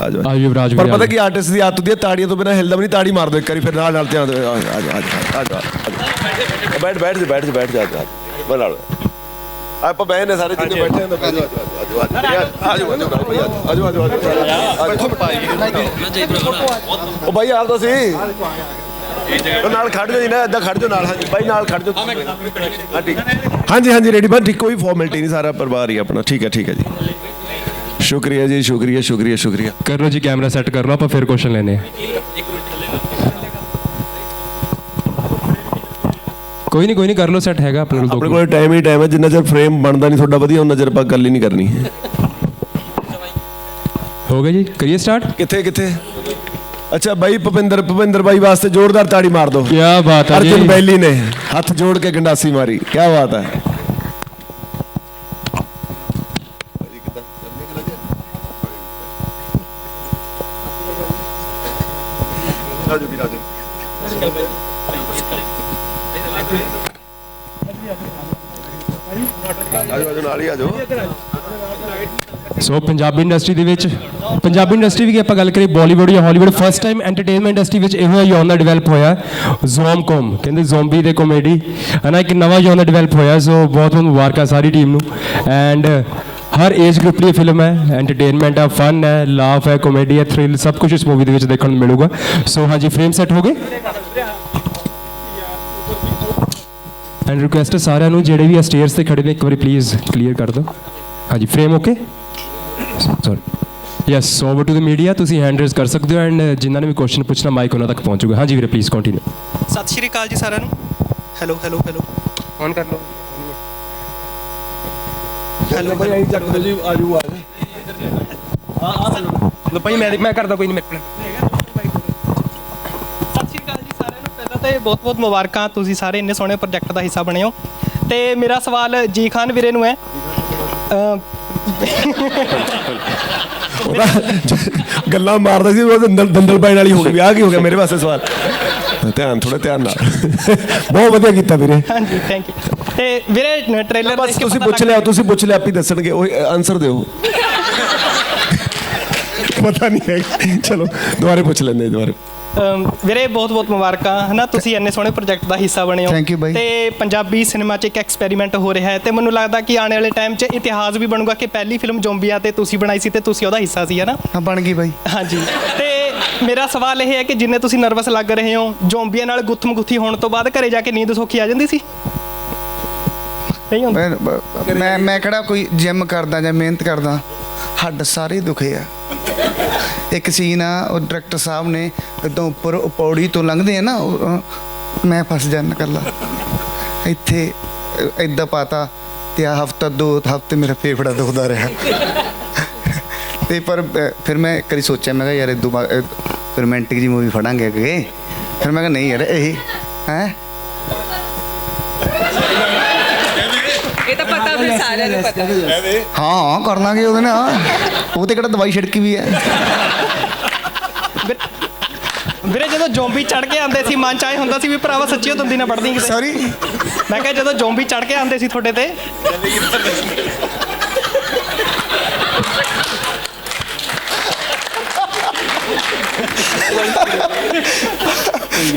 ਆ ਜਾਓ ਆ ਜਾਓ ਰਾਜ ਪਰ ਪਤਾ। ਕੀ ਆਰਟਿਸਟ ਦੀ ਆਦਤ ਹੁੰਦੀ ਹੈ ਤਾੜੀਆਂ ਤੋਂ ਬਿਨਾ ਹਿਲਦਾ ਵੀ ਨਹੀਂ ਤਾੜੀ ਮਾਰ ਦੋ ਇੱਕ ਵਾਰੀ ਫਿਰ ਨਾਲ ਨਾਲ ਧਿਆਨ ਦੇ ਆ ਜਾ ਆ ਜਾ ਆ ਜਾ ਆ ਜਾ ਬੈਠ ਬੈਠ ਜਾ ਬੈਠ ਜਾ ਬੈਠ ਜਾ ਆ ਬਣਾ ਲਓ ਆਪਾਂ ਬਹਿ ਨੇ ਸਾਰੇ ਜਿੰਨੇ ਬੈਠੇ ਨੇ ਆ ਜਾਓ ਆ ਜਾਓ ਆ ਜਾਓ ਆ ਜਾਓ ਆ ਜਾਓ ਆ ਜਾਓ ਆ ਜਾਓ ਉਹ ਭਾਈ ਆਪ ਤਾਂ ਸੀ ਨਾਲ ਖੜ ਜਾਓ ਜੀ ਨਾ ਏਦਾਂ ਖੜ ਜਾਓ ਨਾਲ ਹਾਂਜੀ ਭਾਈ ਨਾਲ ਖੜ ਜਾਓ ਹਾਂ ਠੀਕ ਹਾਂਜੀ ਹਾਂਜੀ ਰੈਡੀ ਬਸ ਠੀਕ ਕੋਈ ਫਾਰਮੈਲਿਟੀ ਨਹੀਂ ਸਾਰਾ ਪਰਿਵਾਰ ਹੀ ਆਪਣਾ ਠੀਕ ਹੈ ਠੀਕ ਹੈ ਜੀ ਸ਼ੁਕਰੀਆ ਜੀ ਸ਼ੁਕਰੀਆ ਸ਼ੁਕਰੀਆ ਸ਼ੁਕਰੀਆ। ਕਰ ਲਓ ਜੀ ਕੈਮਰਾ ਸੈੱਟ ਕਰ ਲਓ ਆਪਾਂ ਫਿਰ ਕੁਐਸਚਨ ਲੈਣੇ ਆ ਕੋਈ ਨਹੀਂ ਕੋਈ ਨਹੀਂ ਕਰ ਲਓ ਸੈੱਟ ਹੈਗਾ ਆਪਣੇ ਕੋਲ ਆਪਣੇ ਕੋਲ ਟਾਈਮ ਹੀ ਟਾਈਮ ਹੈ ਜਿੰਨਾ ਚਿਰ ਫਰੇਮ ਬਣਦਾ ਨਹੀਂ ਤੁਹਾਡਾ ਵਧੀਆ ਉਹਨਾਂ ਚਿਰ ਆਪਾਂ ਗੱਲ ਹੀ ਨਹੀਂ ਕਰਨੀ। ਹੋ ਗਿਆ ਜੀ ਕਰੀਏ ਸਟਾਰਟ ਕਿੱਥੇ ਕਿੱਥੇ? ਅੱਛਾ ਬਾਈ ਭੁਪਿੰਦਰ ਭੁਪਿੰਦਰ ਬਾਈ ਵਾਸਤੇ ਜ਼ੋਰਦਾਰ ਤਾੜੀ ਮਾਰ ਦਿਓ। ਕੀ ਬਾਤ ਹੈ ਅਰਜੁਨ ਜੀ। ਬੈਲੀ ਨੇ ਹੱਥ ਜੋੜ ਕੇ ਗੰਡਾਸੀ ਮਾਰੀ ਕੀ ਬਾਤ ਹੈ ਆਜੋ ਆਜੋ ਨਾਲ ਹੀ ਆਜੋ ਸੋ ਪੰਜਾਬੀ ਇੰਡਸਟਰੀ ਦੇ ਵਿੱਚ, ਪੰਜਾਬੀ ਇੰਡਸਟਰੀ ਵੀ ਆਪਾਂ ਗੱਲ ਕਰੀਏ ਬਾਲੀਵੁੱਡ ਜਾਂ Hollywood first time entertainment industry ਵਿੱਚ ਇਹੋ ਜਿਹਾ ਜੌਨਰ ਡਿਵੈਲਪ ਹੋਇਆ। ਜ਼ੋਮਕੋਮ ਕਹਿੰਦੇ ਜ਼ੋਂਬੀ ਦੇ ਕਾਮੇਡੀ ਹਨਾ, ਇੱਕ ਨਵਾਂ ਯੋਨਾ ਡਿਵੈਲਪ ਹੋਇਆ, ਸੋ ਬਹੁਤ ਬਹੁਤ ਮੁਬਾਰਕਾਂ ਸਾਰੀ ਟੀਮ ਨੂੰ। ਐਂਡ ਹਰ ਏਜ ਗਰੁੱਪ ਦੀ ਫਿਲਮ ਹੈ ਐਂਟਰਟੇਨਮੈਂਟ ਹੈ ਫਨ ਹੈ ਲਾਫ ਹੈ ਕਾਮੇਡੀ ਹੈ ਥ੍ਰਿਲ ਸਭ ਕੁਝ ਇਸ ਮੂਵੀ ਦੇ ਵਿੱਚ ਦੇਖਣ ਨੂੰ ਮਿਲੂਗਾ। ਸੋ ਹਾਂਜੀ ਫਰੇਮ ਸੈੱਟ ਹੋ ਗਏ। ਐਂਡ ਰਿਕੁਐਸਟ ਸਾਰਿਆਂ ਨੂੰ ਜਿਹੜੇ ਵੀ ਸਟੇਅਰਸ ਤੇ ਖੜੇ ਨੇ, ਇੱਕ ਵਾਰੀ ਪਲੀਜ਼ ਕਲੀਅਰ ਕਰ ਦਿਓ। ਹਾਂਜੀ frame okay sorry yes over to the media ਤੁਸੀਂ ਹੈਂਡ ਰੇਜ਼ ਕਰ ਸਕਦੇ ਹੋ ਐਂਡ ਜਿਨ੍ਹਾਂ ਨੇ ਵੀ ਕੁਐਸਚਨ ਪੁੱਛਣਾ ਮਾਈਕ ਉਹਨਾਂ ਤੱਕ ਪਹੁੰਚੂਗਾ ਹਾਂਜੀ ਵੀਰੇ ਪਲੀਜ਼ ਕੰਟੀਨਿਊ ਸਤਿ ਸ਼੍ਰੀ ਅਕਾਲ ਜੀ ਸਾਰਿਆਂ ਨੂੰ। ਹੈਲੋ ਹੈਲੋ ਹੈਲੋ ਔਨ ਕਰ ਲਓ। ਹੈਲੋ ਭਾਈ ਚੱਕ ਦਿਓ ਜੀ ਆਜੂ ਆ ਲੋ ਭਾਈ ਮੈਂ ਮੈਂ ਕਰਦਾ ਕੋਈ ਨਹੀਂ ਮੇਰੇ ਸਤਿ ਸ਼੍ਰੀ ਅਕਾਲ ਜੀ ਸਾਰਿਆਂ ਨੂੰ। ਪਹਿਲਾਂ ਤਾਂ ਬਹੁਤ ਬਹੁਤ ਮੁਬਾਰਕਾਂ। ਤੁਸੀਂ ਸਾਰੇ ਇੰਨੇ ਸੋਹਣੇ ਪ੍ਰੋਜੈਕਟ ਦਾ ਹਿੱਸਾ ਬਣੇ ਹੋ। ਤੇ ਮੇਰਾ ਸਵਾਲ ਜੀ ਖਾਨ ਵੀਰੇ ਨੂੰ ਹੈ। ਉਹਦਾ ਗੱਲਾਂ ਮਾਰਦਾ ਸੀ ਉਹ ਦੰਦਲ ਪੈਣ ਵਾਲੀ ਹੋ ਗਈ ਆ ਕੀ ਹੋ ਗਿਆ ਮੇਰੇ ਵਾਸਤੇ ਸਵਾਲ। ਧਿਆਨ ਥੋੜਾ ਧਿਆਨ ਨਾਲ। ਬਹੁਤ ਵਧੀਆ ਕੀਤਾ ਵੀਰੇ। ਹਾਂਜੀ ਥੈਂਕ ਯੂ ਤੇ ਵੀਰੇ ਟ੍ਰੇਲਰ ਬਸ ਤੁਸੀਂ ਪੁੱਛ ਲਿਆ ਤੁਸੀਂ ਪੁੱਛ ਲਿਆ ਆਪੀ ਦੱਸਣਗੇ ਉਹ ਆਨਸਰ ਦਿਓ। (laughs) ਪਤਾ ਨਹੀਂ ਹੈ ਚਲੋ ਦੁਬਾਰੇ ਪੁੱਛ ਲੈਂਦੇ ਹਾਂ, ਦੁਬਾਰੇ। ਵੀਰੇ ਬਹੁਤ ਬਹੁਤ ਮੁਬਾਰਕਾਂ ਹਨਾ? ਤੁਸੀਂ ਇੰਨੇ ਸੋਹਣੇ ਪ੍ਰੋਜੈਕਟ ਦਾ ਹਿੱਸਾ ਬਣੇ ਹੋ। ਤੇ ਪੰਜਾਬੀ ਸਿਨੇਮਾ 'ਚ ਇੱਕ ਐਕਸਪੈਰੀਮੈਂਟ ਹੋ ਰਿਹਾ ਹੈ ਤੇ ਮੈਨੂੰ ਲੱਗਦਾ ਕਿ ਆਉਣ ਵਾਲੇ ਟਾਈਮ 'ਚ ਇਤਿਹਾਸ ਵੀ ਬਣੂਗਾ ਕਿ ਪਹਿਲੀ ਫਿਲਮ ਜ਼ੋਂਬੀਆਂ ਤੇ ਤੁਸੀਂ ਬਣਾਈ ਸੀ ਤੇ ਤੁਸੀਂ ਉਹਦਾ ਹਿੱਸਾ ਸੀ ਹਨਾ? ਹਾਂ ਬਣ ਗਈ ਬਾਈ। ਹਾਂਜੀ। ਤੇ ਮੇਰਾ ਸਵਾਲ ਇਹ ਹੈ ਕਿ ਜਿੰਨੇ ਤੁਸੀਂ ਨਰਵਸ ਲੱਗ ਰਹੇ ਹੋ ਜ਼ੋਂਬੀਆਂ ਨਾਲ ਗੁੱਥਮ ਗੁੱਥੀ ਹੋਣ ਤੋਂ ਬਾਅਦ ਘਰੇ ਜਾ ਕੇ ਨੀਂਦ ਸੌਖੀ ਆ ਜਾਂਦੀ ਸੀ? ਨਹੀਂ ਹੁੰਦੀ ਮੈਂ ਮੈਂ ਕਿਹੜਾ ਕੋਈ ਜਿਮ ਕਰਦਾ ਜਾਂ ਮਿਹਨਤ ਕਰਦਾ ਹੱਡ ਸਾਰੇ ਦੁਖੇ ਆ। ਇੱਕ ਸੀਨ ਆ ਉਹ ਡਾਇਰੈਕਟਰ ਸਾਹਿਬ ਨੇ ਇਦੋਂ ਉੱਪਰ ਉਹ ਪੌੜੀ ਤੋਂ ਲੰਘਦੇ ਆ ਨਾ ਉਹ, ਮੈਂ ਫਸ ਜਾਂਦਾ ਕੱਲਾ ਇੱਥੇ ਇਦਾਂ ਪਾਤਾ ਤੇ ਆ ਹਫਤਾ ਦੋ ਹਫ਼ਤੇ ਮੇਰਾ ਫੇਫੜਾ ਦੁਖਦਾ ਰਿਹਾ। ਤੇ ਪਰ ਅਹ, ਫਿਰ ਮੈਂ ਕਦੀ ਸੋਚਿਆ ਮੈਂ ਕਿਹਾ ਯਾਰ ਇਦੋਂ ਰੋਮਾਂਟਿਕ ਜੀ ਮੂਵੀ ਫੜਾਂਗੇ ਅੱਗੇ। ਫਿਰ ਮੈਂ ਕਿਹਾ ਨਹੀਂ ਯਾਰ ਇਹ ਹੈ? ਇਹ ਤਾਂ ਪਤਾ ਫਿਰ ਸਾਰਿਆਂ ਨੂੰ ਪਤਾ। ਹਾਂ ਕਰ ਲਾਂਗੇ ਉਹਦੇ ਨਾਲ? ਉਹ ਤੇ ਕਿਹੜਾ ਦਵਾਈ ਛਿੜਕੀ ਵੀ ਹੈ। ਵੀਰ- ਜਦੋਂ ਜ਼ੋਂਬੀ ਚੜ ਕੇ ਆਉਂਦੇ ਸੀ ਮਨ ਚ ਆਏ ਹੁੰਦਾ ਸੀ ਵੀ ਭਰਾਵਾ ਸੱਚੀ ਉਹ ਦੰਦੀ ਨਾ ਪੜਦੀ ਕਿਤੇ। ਸੌਰੀ ਮੈਂ ਕਿਹਾ ਜਦੋਂ ਜ਼ੋਂਬੀ ਚੜ ਕੇ ਆਉਂਦੇ ਸੀ ਤੁਹਾਡੇ ਤੇ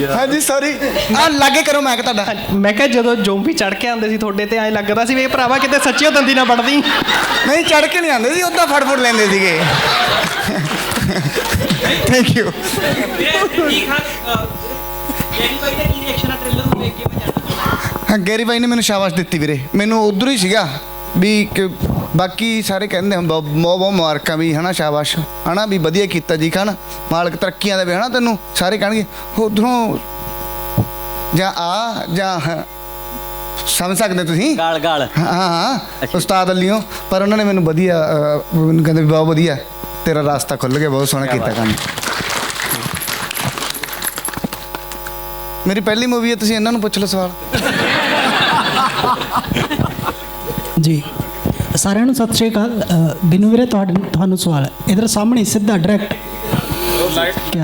ਹਾਂਜੀ ਸੌਰੀ ਆ ਲਾਗੇ ਕਰੋ ਮੈਂ ਕਿ ਤੁਹਾਡਾ ਮੈਂ ਕਿਹਾ ਜਦੋਂ ਜ਼ੋਂਬੀ ਚੜ ਕੇ ਆਉਂਦੇ ਸੀ ਤੁਹਾਡੇ ਤੇ ਐਂ ਲੱਗਦਾ ਸੀ ਵੀ ਇਹ ਭਰਾਵਾ ਕਿਤੇ ਸੱਚੀ ਦੰਦੀ ਨਾ ਪੜਦੀ ਨਹੀਂ ਚੜ ਕੇ ਨਹੀਂ ਆਉਂਦੇ ਸੀ ਉਦਾਂ ਫੜ ਫੜ ਲੈਂਦੇ ਸੀਗੇ। ਥੈਂਕ ਯੂ ਹਾਂ ਗੈਰੀ ਬਾਈ ਨੇ ਮੈਨੂੰ ਸ਼ਾਬਾਸ਼ ਦਿੱਤੀ ਵੀਰੇ। ਮੈਨੂੰ ਉਧਰ ਹੀ ਸੀਗਾ ਵੀ ਬਾਕੀ ਸਾਰੇ ਕਹਿੰਦੇ ਹਨ ਬਹੁਤ ਬਹੁਤ ਮੁਬਾਰਕਾਂ ਵੀ ਹਨਾ ਸ਼ਾਬਾਸ਼। ਹਨਾ ਵੀ ਵਧੀਆ ਕੀਤਾ ਜੀ ਖਾਨ। ਮਾਲਕ ਤਰੱਕੀਆਂ ਦੇਵੇ ਹਨਾ ਤੈਨੂੰ? ਸਾਰੇ ਕਹਿਣਗੇ ਉਧਰੋਂ ਜਾਂ ਆ ਜਾਂ ਸਮਝ ਸਕਦੇ ਤੁਸੀਂ? ਗਾਲ ਗਾਲ। ਹਾਂ ਹਾਂ ਉਸਤਾਦ ਅਲੀਓ ਪਰ ਉਹਨਾਂ ਨੇ ਮੈਨੂੰ ਵਧੀਆ ਮੈਨੂੰ ਕਹਿੰਦੇ ਵੀ ਬਹੁਤ ਵਧੀਆ ਤੇਰਾ ਰਾਸਤਾ ਖੁੱਲ ਗਿਆ ਬਹੁਤ ਸੋਹਣਾ ਕੀਤਾ ਕੰਮ ਮੇਰੀ ਪਹਿਲੀ ਮੂਵੀ ਹੈ ਤੁਸੀਂ ਇਹਨਾਂ ਨੂੰ ਪੁੱਛ ਲਓ ਸਵਾਲ। ਜੀ। ਸਾਰਿਆਂ ਨੂੰ ਸਤਿ ਸ਼੍ਰੀ ਅਕਾਲ। ਬਿਨੂ ਵੀਰੇ ਤੁਹਾਡੇ ਤੁਹਾਨੂੰ ਸਵਾਲ ਹੈ। ਇਧਰ ਸਾਹਮਣੇ ਸਿੱਧਾ ਡਾਇਰੈਕਟ ਕੀ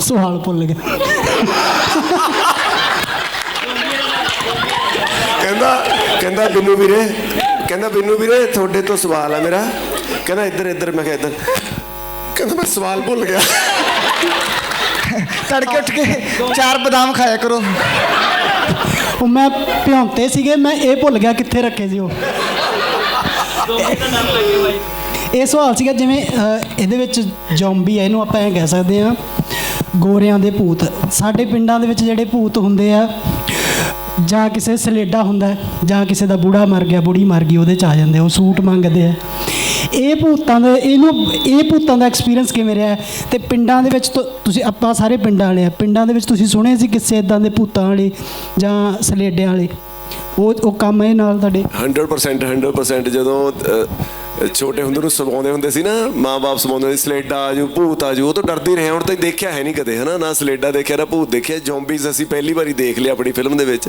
ਸਵਾਲ ਭੁੱਲ ਗਿਆ। ਕਹਿੰਦਾ ਕਹਿੰਦਾ ਬਿੰਨੂ ਵੀਰੇ ਕਹਿੰਦਾ ਬਿੰਨੂ ਵੀਰੇ ਤੁਹਾਡੇ ਤੋਂ ਸਵਾਲ ਆ ਮੇਰਾ। ਕਹਿੰਦਾ ਇੱਧਰ ਇੱਧਰ ਮੈਂ ਕਿਹਾ ਇੱਧਰ। ਕਹਿੰਦਾ ਮੈਂ ਸਵਾਲ ਭੁੱਲ ਗਿਆ। ਤੜਕੇ ਉੱਠ ਕੇ ਚਾਰ ਬਦਾਮ ਖਾਇਆ ਕਰੋ। ਉਹ ਮੈਂ ਭਿਉਂਤੇ ਸੀਗੇ ਮੈਂ ਇਹ ਭੁੱਲ ਗਿਆ ਕਿੱਥੇ ਰੱਖੇ ਸੀ ਉਹ। ਇਹ ਸਵਾਲ ਸੀਗਾ ਜਿਵੇਂ ਇਹਦੇ ਵਿੱਚ ਜ਼ੋਂਬੀ ਹੈ ਇਹਨੂੰ ਆਪਾਂ ਐਂ ਕਹਿ ਸਕਦੇ ਹਾਂ ਗੋਰਿਆਂ ਦੇ ਭੂਤ। ਸਾਡੇ ਪਿੰਡਾਂ ਦੇ ਵਿੱਚ ਜਿਹੜੇ ਭੂਤ ਹੁੰਦੇ ਆ ਜਾਂ ਕਿਸੇ ਸਲੇਡਾ ਹੁੰਦਾ ਜਾਂ ਕਿਸੇ ਦਾ ਬੂੜਾ ਮਰ ਗਿਆ ਬੁੜੀ ਮਰ ਗਈ ਉਹਦੇ ਚ ਆ ਜਾਂਦੇ ਆ, ਉਹ ਸੂਟ ਮੰਗਦੇ ਆ। ਇਹ ਭੂਤਾਂ ਦਾ ਇਹਨੂੰ ਇਹ ਭੂਤਾਂ ਦਾ ਐਕਸਪੀਰੀਅੰਸ ਕਿਵੇਂ ਰਿਹਾ ਹੈ? ਤੇ ਪਿੰਡਾਂ ਦੇ ਵਿੱਚ ਤੁ- ਤੁਸੀਂ ਆਪਾਂ ਸਾਰੇ ਪਿੰਡਾਂ ਵਾਲੇ ਆ ਪਿੰਡਾਂ ਦੇ ਵਿੱਚ ਤੁਸੀਂ ਸੁਣੇ ਸੀ ਕਿਸੇ ਇਦਾਂ ਦੇ ਭੂਤਾਂ ਵਾਲੇ ਜਾਂ ਸਲੇਡਿਆਂ ਵਾਲੇ ਉਹ ਉਹ ਕੰਮ ਇਹ ਨਾਲ ਤੁਹਾਡੇ? 100% 100% ਜਦੋਂ ਅਹ, ਛੋਟੇ ਹੁੰਦੇ ਨੂੰ ਸਵਾਉਂਦੇ ਹੁੰਦੇ ਸੀ ਨਾ ਮਾਂ-ਬਾਪ ਸਵਾਉਂਦੇ ਸੀ ਸਲੇਡਾ ਆਜੂ ਭੂਤ ਆਜੂ ਉਹ ਤੋਂ ਡਰਦੀ ਰਹੇ ਹੁਣ ਤਾਂ ਦੇਖਿਆ ਹੈ ਨਹੀਂ ਕਦੇ ਹਨਾ? ਨਾ ਸਲੇਡਾ ਦੇਖਿਆ ਨਾ ਭੂਤ ਦੇਖਿਆ ਜ਼ੋਂਬੀਜ਼ ਅਸੀਂ ਪਹਿਲੀ ਵਾਰੀ ਦੇਖ ਲਿਆ ਆਪਣੀ ਫਿਲਮ ਦੇ ਵਿੱਚ।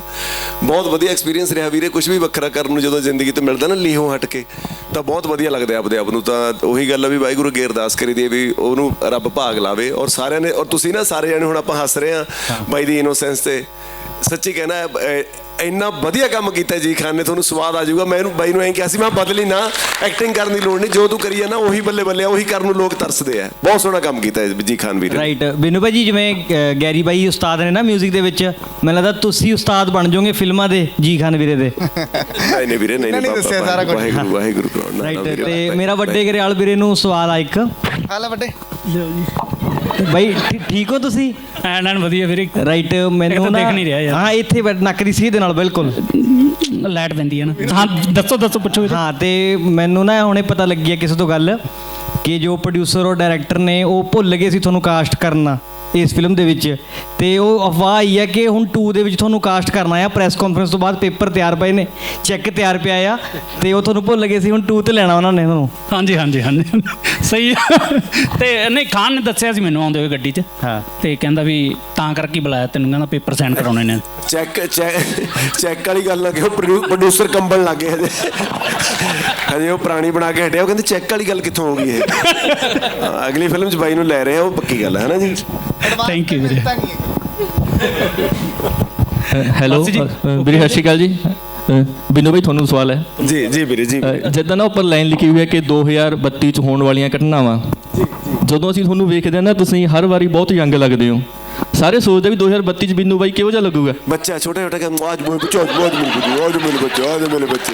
ਬਹੁਤ ਵਧੀਆ ਐਕਸਪੀਰੀਅੰਸ ਰਿਹਾ ਵੀਰੇ ਕੁਝ ਵੀ ਵੱਖਰਾ ਕਰਨ ਨੂੰ ਜਦੋਂ ਜ਼ਿੰਦਗੀ ਤੋਂ ਮਿਲਦਾ ਨਾ ਲੀਹੋਂ ਹਟ ਕੇ ਤਾਂ ਬਹੁਤ ਵਧੀਆ ਲੱਗਦਾ ਆਪਦੇ ਆਪ ਨੂੰ ਤਾਂ ਉਹੀ ਗੱਲ ਆ ਵੀ ਵਾਹਿਗੁਰੂ ਅੱਗੇ ਅਰਦਾਸ ਕਰੀਦੀ ਹੈ ਵੀ ਉਹਨੂੰ ਰੱਬ ਭਾਗ ਲਾਵੇ ਔਰ ਸਾਰਿਆਂ ਨੇ ਔਰ ਤੁਸੀਂ ਨਾ ਸਾਰੇ ਜਾਣੇ ਹੁਣ ਆਪਾਂ ਹੱਸ ਰਹੇ ਆ ਬਾਈ ਦੀ ਇਨੋਸੈਂਸ ਤੇ। ਸੱਚੀ ਕਹਿਣਾ ਹੈ, ਅਹ, ਇੰਨਾ ਵਧੀਆ ਕੰਮ ਕੀਤਾ ਜੀ ਖਾਨ ਨੇ ਤੁਹਾਨੂੰ ਸਵਾਦ ਆ ਜਾਊਗਾ। ਮੈਂ ਇਹਨੂੰ ਬਾਈ ਨੂੰ ਐਂ ਕਿਹਾ ਸੀ ਮੈਂ ਬਦਲੀ ਨਾ ਐਕਟਿੰਗ ਕਰਨ ਦੀ ਲੋੜ ਨਹੀਂ ਜੋ ਤੂੰ ਕਰੀ ਆ ਨਾ ਉਹੀ ਬੱਲੇ ਬੱਲੇ ਉਹੀ ਕਰਨ ਨੂੰ ਲੋਕ ਤਰਸਦੇ ਆ। ਬਹੁਤ ਸੋਹਣਾ ਕੰਮ ਕੀਤਾ ਜੀ ਖਾਨ ਵੀਰ। ਰਾਈਟ ਬਿਨੂ ਭਾਈ ਜਿਵੇਂ ਗੈਰੀ ਬਾਈ ਉਸਤਾਦ ਨੇ ਨਾ 뮤직 ਦੇ ਵਿੱਚ ਮੈਨੂੰ ਲੱਗਦਾ ਤੁਸੀਂ ਉਸਤਾਦ ਬਣ ਜਾਓਗੇ ਫਿਲਮਾਂ ਦੇ ਜੀ ਖਾਨ ਵੀਰੇ ਦੇ। ਨਹੀਂ ਨਹੀਂ ਵੀਰੇ ਨਹੀਂ ਨਹੀਂ, ਦੱਸਿਆ ਸਾਰਾ ਕੁਝ। ਵਾਹਿਗੁਰੂ ਵਾਹਿਗੁਰੂ ਰਾਈਟ ਤੇ। ਮੇਰਾ ਵੱਡੇ ਘਰਿਆਲ ਵੀਰੇ ਨੂੰ ਸਵਾਲ ਆ ਇੱਕ। ਹਾਲਾ ਵੱਡੇ। ਬਾਈ ਠੀ- ਠੀਕ ਹੋ ਤੁਸੀਂ? ਐਨ ਐਨ ਵਧੀਆ ਵੀਰੇ। ਰਾਈਟ ਮੈਨੂੰ ਨਾ ਦੇਖ ਨਹੀਂ ਰਿਹਾ ਯਾਰ। ਹਾਂ ਇੱਥੇ ਬੈਠ- ਨੱਕ ਦੀ ਸੀਧ ਦੇ ਨਾਲ ਬਿਲਕੁਲ। ਲਾਈਟ ਪੈਂਦੀ ਹੈ ਨਾ। ਹਾਂ ਦੱਸੋ ਦੱਸੋ ਪੁੱਛੋ ਹਾਂ ਤੇ ਮੈਨੂੰ ਨਾ ਹੁਣੇ ਪਤਾ ਲੱਗੀ ਹੈ ਕਿਸੇ ਤੋਂ ਗੱਲ ਕਿ ਜੋ ਪ੍ਰੋਡਿਊਸਰ ਔਰ ਡਾਇਰੈਕਟਰ ਨੇ ਉਹ ਭੁੱਲ ਗਏ ਸੀ ਤੁਹਾਨੂੰ ਕਾਸਟ ਕਰਨਾ। ਇਸ ਫਿਲਮ ਦੇ ਵਿੱਚ। ਤੇ ਉਹ ਅਫਵਾਹ ਆਈ ਹੈ ਕਿ ਹੁਣ 2 ਦੇ ਵਿੱਚ ਤੁਹਾਨੂੰ ਕਾਸਟ ਕਰਨਾ ਆ। ਪ੍ਰੈਸ ਕਾਨਫਰੰਸ ਤੋਂ ਬਾਅਦ ਪੇਪਰ ਤਿਆਰ ਪਏ ਨੇ। ਚੈੱਕ ਤਿਆਰ ਪਿਆ ਆ। ਤੇ ਉਹ ਤੁਹਾਨੂੰ ਭੁੱਲ ਗਏ ਸੀ ਹੁਣ 2 ਤੇ ਲੈਣਾ ਉਹਨਾਂ ਨੇ ਤੁਹਾਨੂੰ। ਹਾਂਜੀ ਹਾਂਜੀ ਹਾਂਜੀ। ਸਹੀ। ਤੇ ਨਹੀਂ ਖਾਨ ਨੇ ਦੱਸਿਆ ਸੀ ਮੈਨੂੰ ਆਉਂਦੇ ਹੋਏ ਗੱਡੀ 'ਚ। ਹਾਂ। ਤੇ ਕਹਿੰਦਾ ਵੀ ਤਾਂ ਕਰਕੇ ਹੀ ਬੁਲਾਇਆ ਤੈਨੂੰ ਕਹਿੰਦਾ ਪੇਪਰ ਸਾਈਨ ਕਰਾਉਣੇ ਨੇ। ਚੈੱਕ ਚੈੱਕ ਚੈੱਕ ਵਾਲੀ ਗੱਲ ਨਾ ਕਿ ਉਹ ਪ੍ਰੋਡਿਊਸਰ ਕੰਬਲ ਲੱਗੇ। ਹਜੇ ਉਹ ਪੁਰਾਣੀ ਬਣਾ ਕੇ ਹਟਿਆ ਉਹ ਕਹਿੰਦੇ ਚੈੱਕ ਵਾਲੀ ਗੱਲ ਕਿੱਥੋਂ ਹੋ ਗਈ ਇਹ? ਹਾਂ, ਅਗਲੀ ਫਿਲਮ 'ਚ ਬਾਈ ਨੂੰ ਲੈ ਰਹੇ ਆ ਉਹ ਪੱਕੀ ਗੱਲ ਹੈ ਨਾ ਜੀ? Thank you ਵੀਰੇ। ਹੈਲੋ ਵੀਰੇ ਸਤਿ ਸ਼੍ਰੀ ਅਕਾਲ ਜੀ। ਅ, ਬਿਨੂ ਭਾਈ ਤੁਹਾਨੂੰ ਸਵਾਲ ਹੈ। ਜੀ ਜੀ ਵੀਰੇ ਜੀ ਅ, ਜਿੱਦਾਂ ਨਾ ਉੱਪਰ ਲਾਈਨ ਲਿਖੀ ਹੋਈ ਹੈ ਕਿ 2032 ਚ ਹੋਣ ਵਾਲੀਆਂ ਘਟਨਾਵਾਂ। ਜਦੋਂ ਅਸੀਂ ਤੁਹਾਨੂੰ ਵੇਖਦੇ ਹਾਂ ਨਾ ਤੁਸੀਂ ਹਰ ਵਾਰੀ ਬਹੁਤ ਯੰਗ ਲੱਗਦੇ ਹੋ। ਸਾਰੇ ਸੋਚਦੇ ਵੀ 2032 ਚ ਬਿੰਨੂ ਬਾਈ ਕਿਹੋ ਜਿਹਾ ਲੱਗੂਗਾ? ਬੱਚਾ ਛੋਟਾ ਛੋਟਾ ਕਹਿੰਦਾ ਆਜ ਮੇਰੇ ਬੱਚੇ ਆਜ ਮੇਰੇ ਬੱਚੇ ਆਜ ਮੇਰੇ ਬੱਚੇ ਆਜ ਮੇਰੇ ਬੱਚੇ।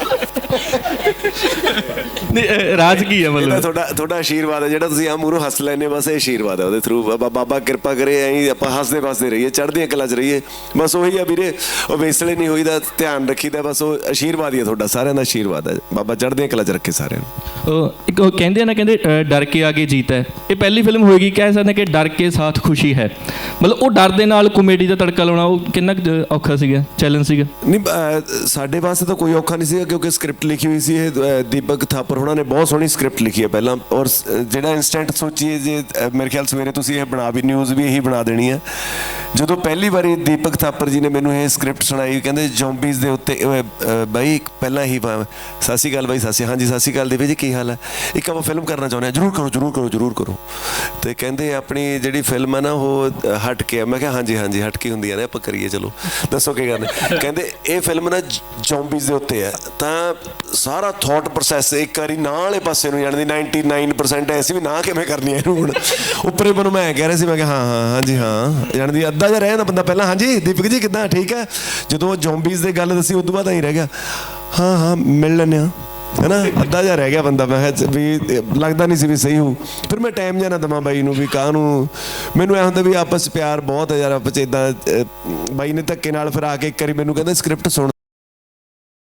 ਨਹੀਂ ਰਾਜ ਕੀ ਹੈ ਮਤਲਬ। ਤੁਹਾਡਾ ਤੁਹਾਡਾ ਆਸ਼ੀਰਵਾਦ ਹੈ ਜਿਹੜਾ ਤੁਸੀਂ ਆ ਮੂਰੋਂ ਹੱਸ ਲੈਨੇ ਬਸ ਇਹ ਆਸ਼ੀਰਵਾਦ ਹੈ ਉਹਦੇ ਥਰੂ ਬਾਬਾ ਕਿਰਪਾ ਕਰੇ ਐਂ ਆਪਾਂ ਹੱਸਦੇ ਵਸਦੇ ਰਹੀਏ ਚੜ੍ਹਦੀਆਂ ਕਲਾ 'ਚ ਰਹੀਏ। ਬਸ ਉਹੀ ਆ ਵੀਰੇ ਉਹ ਵੇਸਲੇ ਨਹੀਂ ਹੋਈਦਾ ਧਿਆਨ ਰੱਖੀਦਾ ਬਸ ਉਹ ਆਸ਼ੀਰਵਾਦ ਹੀ ਹੈ ਤੁਹਾਡਾ ਸਾਰਿਆਂ ਦਾ ਆਸ਼ੀਰਵਾਦ ਹੈ। ਬਾਬਾ ਚੜ੍ਹਦੀਆਂ ਕਲਾ 'ਚ ਰੱਖੇ ਸਾਰਿਆਂ ਨੂੰ। ਉਹ ਇੱਕ ਉਹ ਕਹਿੰਦੇ ਆ ਨਾ ਕਹਿੰਦੇ ਡਰ ਕੇ ਆਗੇ ਜੀਤ ਹੈ। ਇਹ ਪਹਿਲੀ ਫਿਲਮ ਹੋਏਗੀ ਕਹਿ ਸਕਦੇ ਕਿ ਡਰ ਕੇ ਸਾਥ ਖੁਸ਼ੀ ਹੈ। ਮਤਲਬ ਉਹ ਡਰ ਦੇ ਨਾਲ ਕਾਮੇਡੀ ਦਾ ਤੜਕਾ ਲਾਉਣਾ ਉਹ ਕਿੰਨਾ ਔਖਾ ਸੀਗਾ ਚੈਲੰਜ ਸੀਗਾ? ਨਹੀਂ ਸਾਡੇ ਵਾਸਤੇ ਤਾਂ ਕੋਈ ਔਖਾ ਨਹੀਂ ਸੀਗਾ ਕਿਉਂਕਿ ਸਕ੍ਰਿਪਟ ਲਿਖੀ ਹੋਈ ਸੀ ਇਹ ਦੀਪਕ ਥਾਪਰ ਉਹਨਾਂ ਨੇ ਬਹੁਤ ਸੋਹਣੀ ਸਕ੍ਰਿਪਟ ਲਿਖੀ ਹੈ ਪਹਿਲਾਂ। ਔਰ ਜਿਹੜਾ ਇਨਸਟੈਂਟ ਸੋਚੀਏ ਜੇ ਮੇਰੇ ਖਿਆਲ ਸਵੇਰੇ ਤੁਸੀਂ ਇਹ ਬਣਾ ਵੀ ਨਿਊਜ਼ ਵੀ ਇਹੀ ਬਣਾ ਦੇਣੀ ਹੈ। ਜਦੋਂ ਪਹਿਲੀ ਵਾਰੀ ਦੀਪਕ ਥਾਪਰ ਜੀ ਨੇ ਮੈਨੂੰ ਇਹ ਸਕ੍ਰਿਪਟ ਸੁਣਾਈ, ਕਹਿੰਦੇ ਜ਼ੋਂਬੀਜ਼ ਦੇ ਉੱਤੇ ਬਾਈ ਪਹਿਲਾਂ ਹੀ ਵਾ- ਸਤਿ ਸ਼੍ਰੀ ਅਕਾਲ ਬਾਈ, ਸਤਿ ਹਾਂਜੀ, ਸਤਿ ਸ਼੍ਰੀ ਅਕਾਲ ਦੇਵੇ ਜੀ, ਕੀ ਹਾਲ ਹੈ? ਇੱਕ ਆਪਾਂ ਫਿਲਮ ਕਰਨਾ ਚਾਹੁੰਦੇ ਹਾਂ, ਜਰੂਰ ਕਰੋ ਜਰੂਰ ਕਰੋ ਜਰੂਰ ਕਰੋ। ਤੇ ਕਹਿੰਦੇ ਆਪਣੀ ਜਿਹੜੀ ਫਿਲਮ ਹੈ ਨਾ, ਉਹ ਹਟ ਕੇ ਆ। ਮੈਂ ਕਿਹਾ, ਹਾਂਜੀ ਹਾਂਜੀ ਹਟ ਕੇ ਹੁੰਦੀਆਂ ਨੇ, ਆਪਾਂ ਕਰੀਏ, ਚਲੋ, ਦੱਸੋ ਕੀ ਕਰਨਾ ਕਹਿੰਦੇ ਇਹ ਫਿਲਮ ਨਾ ਜ਼ੋਂਬੀਜ਼ ਦੇ ਉੱਤੇ ਹੈ। ਤਾਂ ਸਾਰਾ ਥਾਟ ਪ੍ਰੋਸੈਸ ਇੱਕ ਵਾਰੀ ਨਾ ਵਾਲੇ ਪਾਸੇ ਨੂੰ ਜਾਣ 99% ਐਸੀ ਵੀ ਨਾ ਕਿਵੇਂ ਕਰਨੀ ਹੈ ਇਹਨੂੰ ਹੁਣ? ਉੱਪਰੇ ਮਨ ਮੈਂ ਕਹਿ ਰਿਹਾ ਸੀ, ਮੈਂ ਕਿਹਾ, ਹਾਂ ਹਾਂ, ਹਾਂਜੀ, ਹਾਂ। ਜਾਣ ਅੱਧਾ ਜਿਹਾ ਰਹਿ ਜਾਂਦਾ ਬੰਦਾ ਪਹਿਲਾਂ, ਹਾਂਜੀ, ਦੀਪਕ ਜੀ ਕਿਦਾਂ, ਠੀਕ ਹੈ ਜਦੋਂ ਜ਼ੋਂਬੀਜ਼ ਦੀ ਗੱਲ ਦੱਸੀ, ਉਦੋਂ ਬਾਅਦ ਐਂ ਰਹਿ ਗਿਆ। ਹਾਂ ਹਾਂ, ਮਿਲ ਲੈਂਦੇ ਹਾਂ। ਹੈਨਾ? ਅੱਧਾ ਜਿਹਾ ਰਹਿ ਗਿਆ ਬੰਦਾ, ਮੈਂ ਕਿਹਾ ਵੀ, ਲੱਗਦਾ ਨਹੀਂ ਸੀ ਵੀ ਸਹੀ ਹੋ ਫਿਰ ਮੈਂ ਟਾਈਮ ਜਿਹਾ ਨਾ ਦਵਾਂ ਬਾਈ ਨੂੰ ਵੀ, ਕਾਹ ਨੂੰ? ਮੈਨੂੰ ਐ ਹੁੰਦਾ ਵੀ ਆਪਸ ਪਿਆਰ ਬਹੁਤ ਹੈ ਯਾਰ, ਆਪਸ 'ਚ ਇਦਾਂ ਬਾਈ ਨੇ ਧੱਕੇ ਨਾਲ ਫਿਰ ਆ ਕੇ ਇੱਕ ਵਾਰੀ ਮੈਨੂੰ ਕਹਿੰਦਾ ਸਕ੍ਰਿਪਟ ਸੁਣ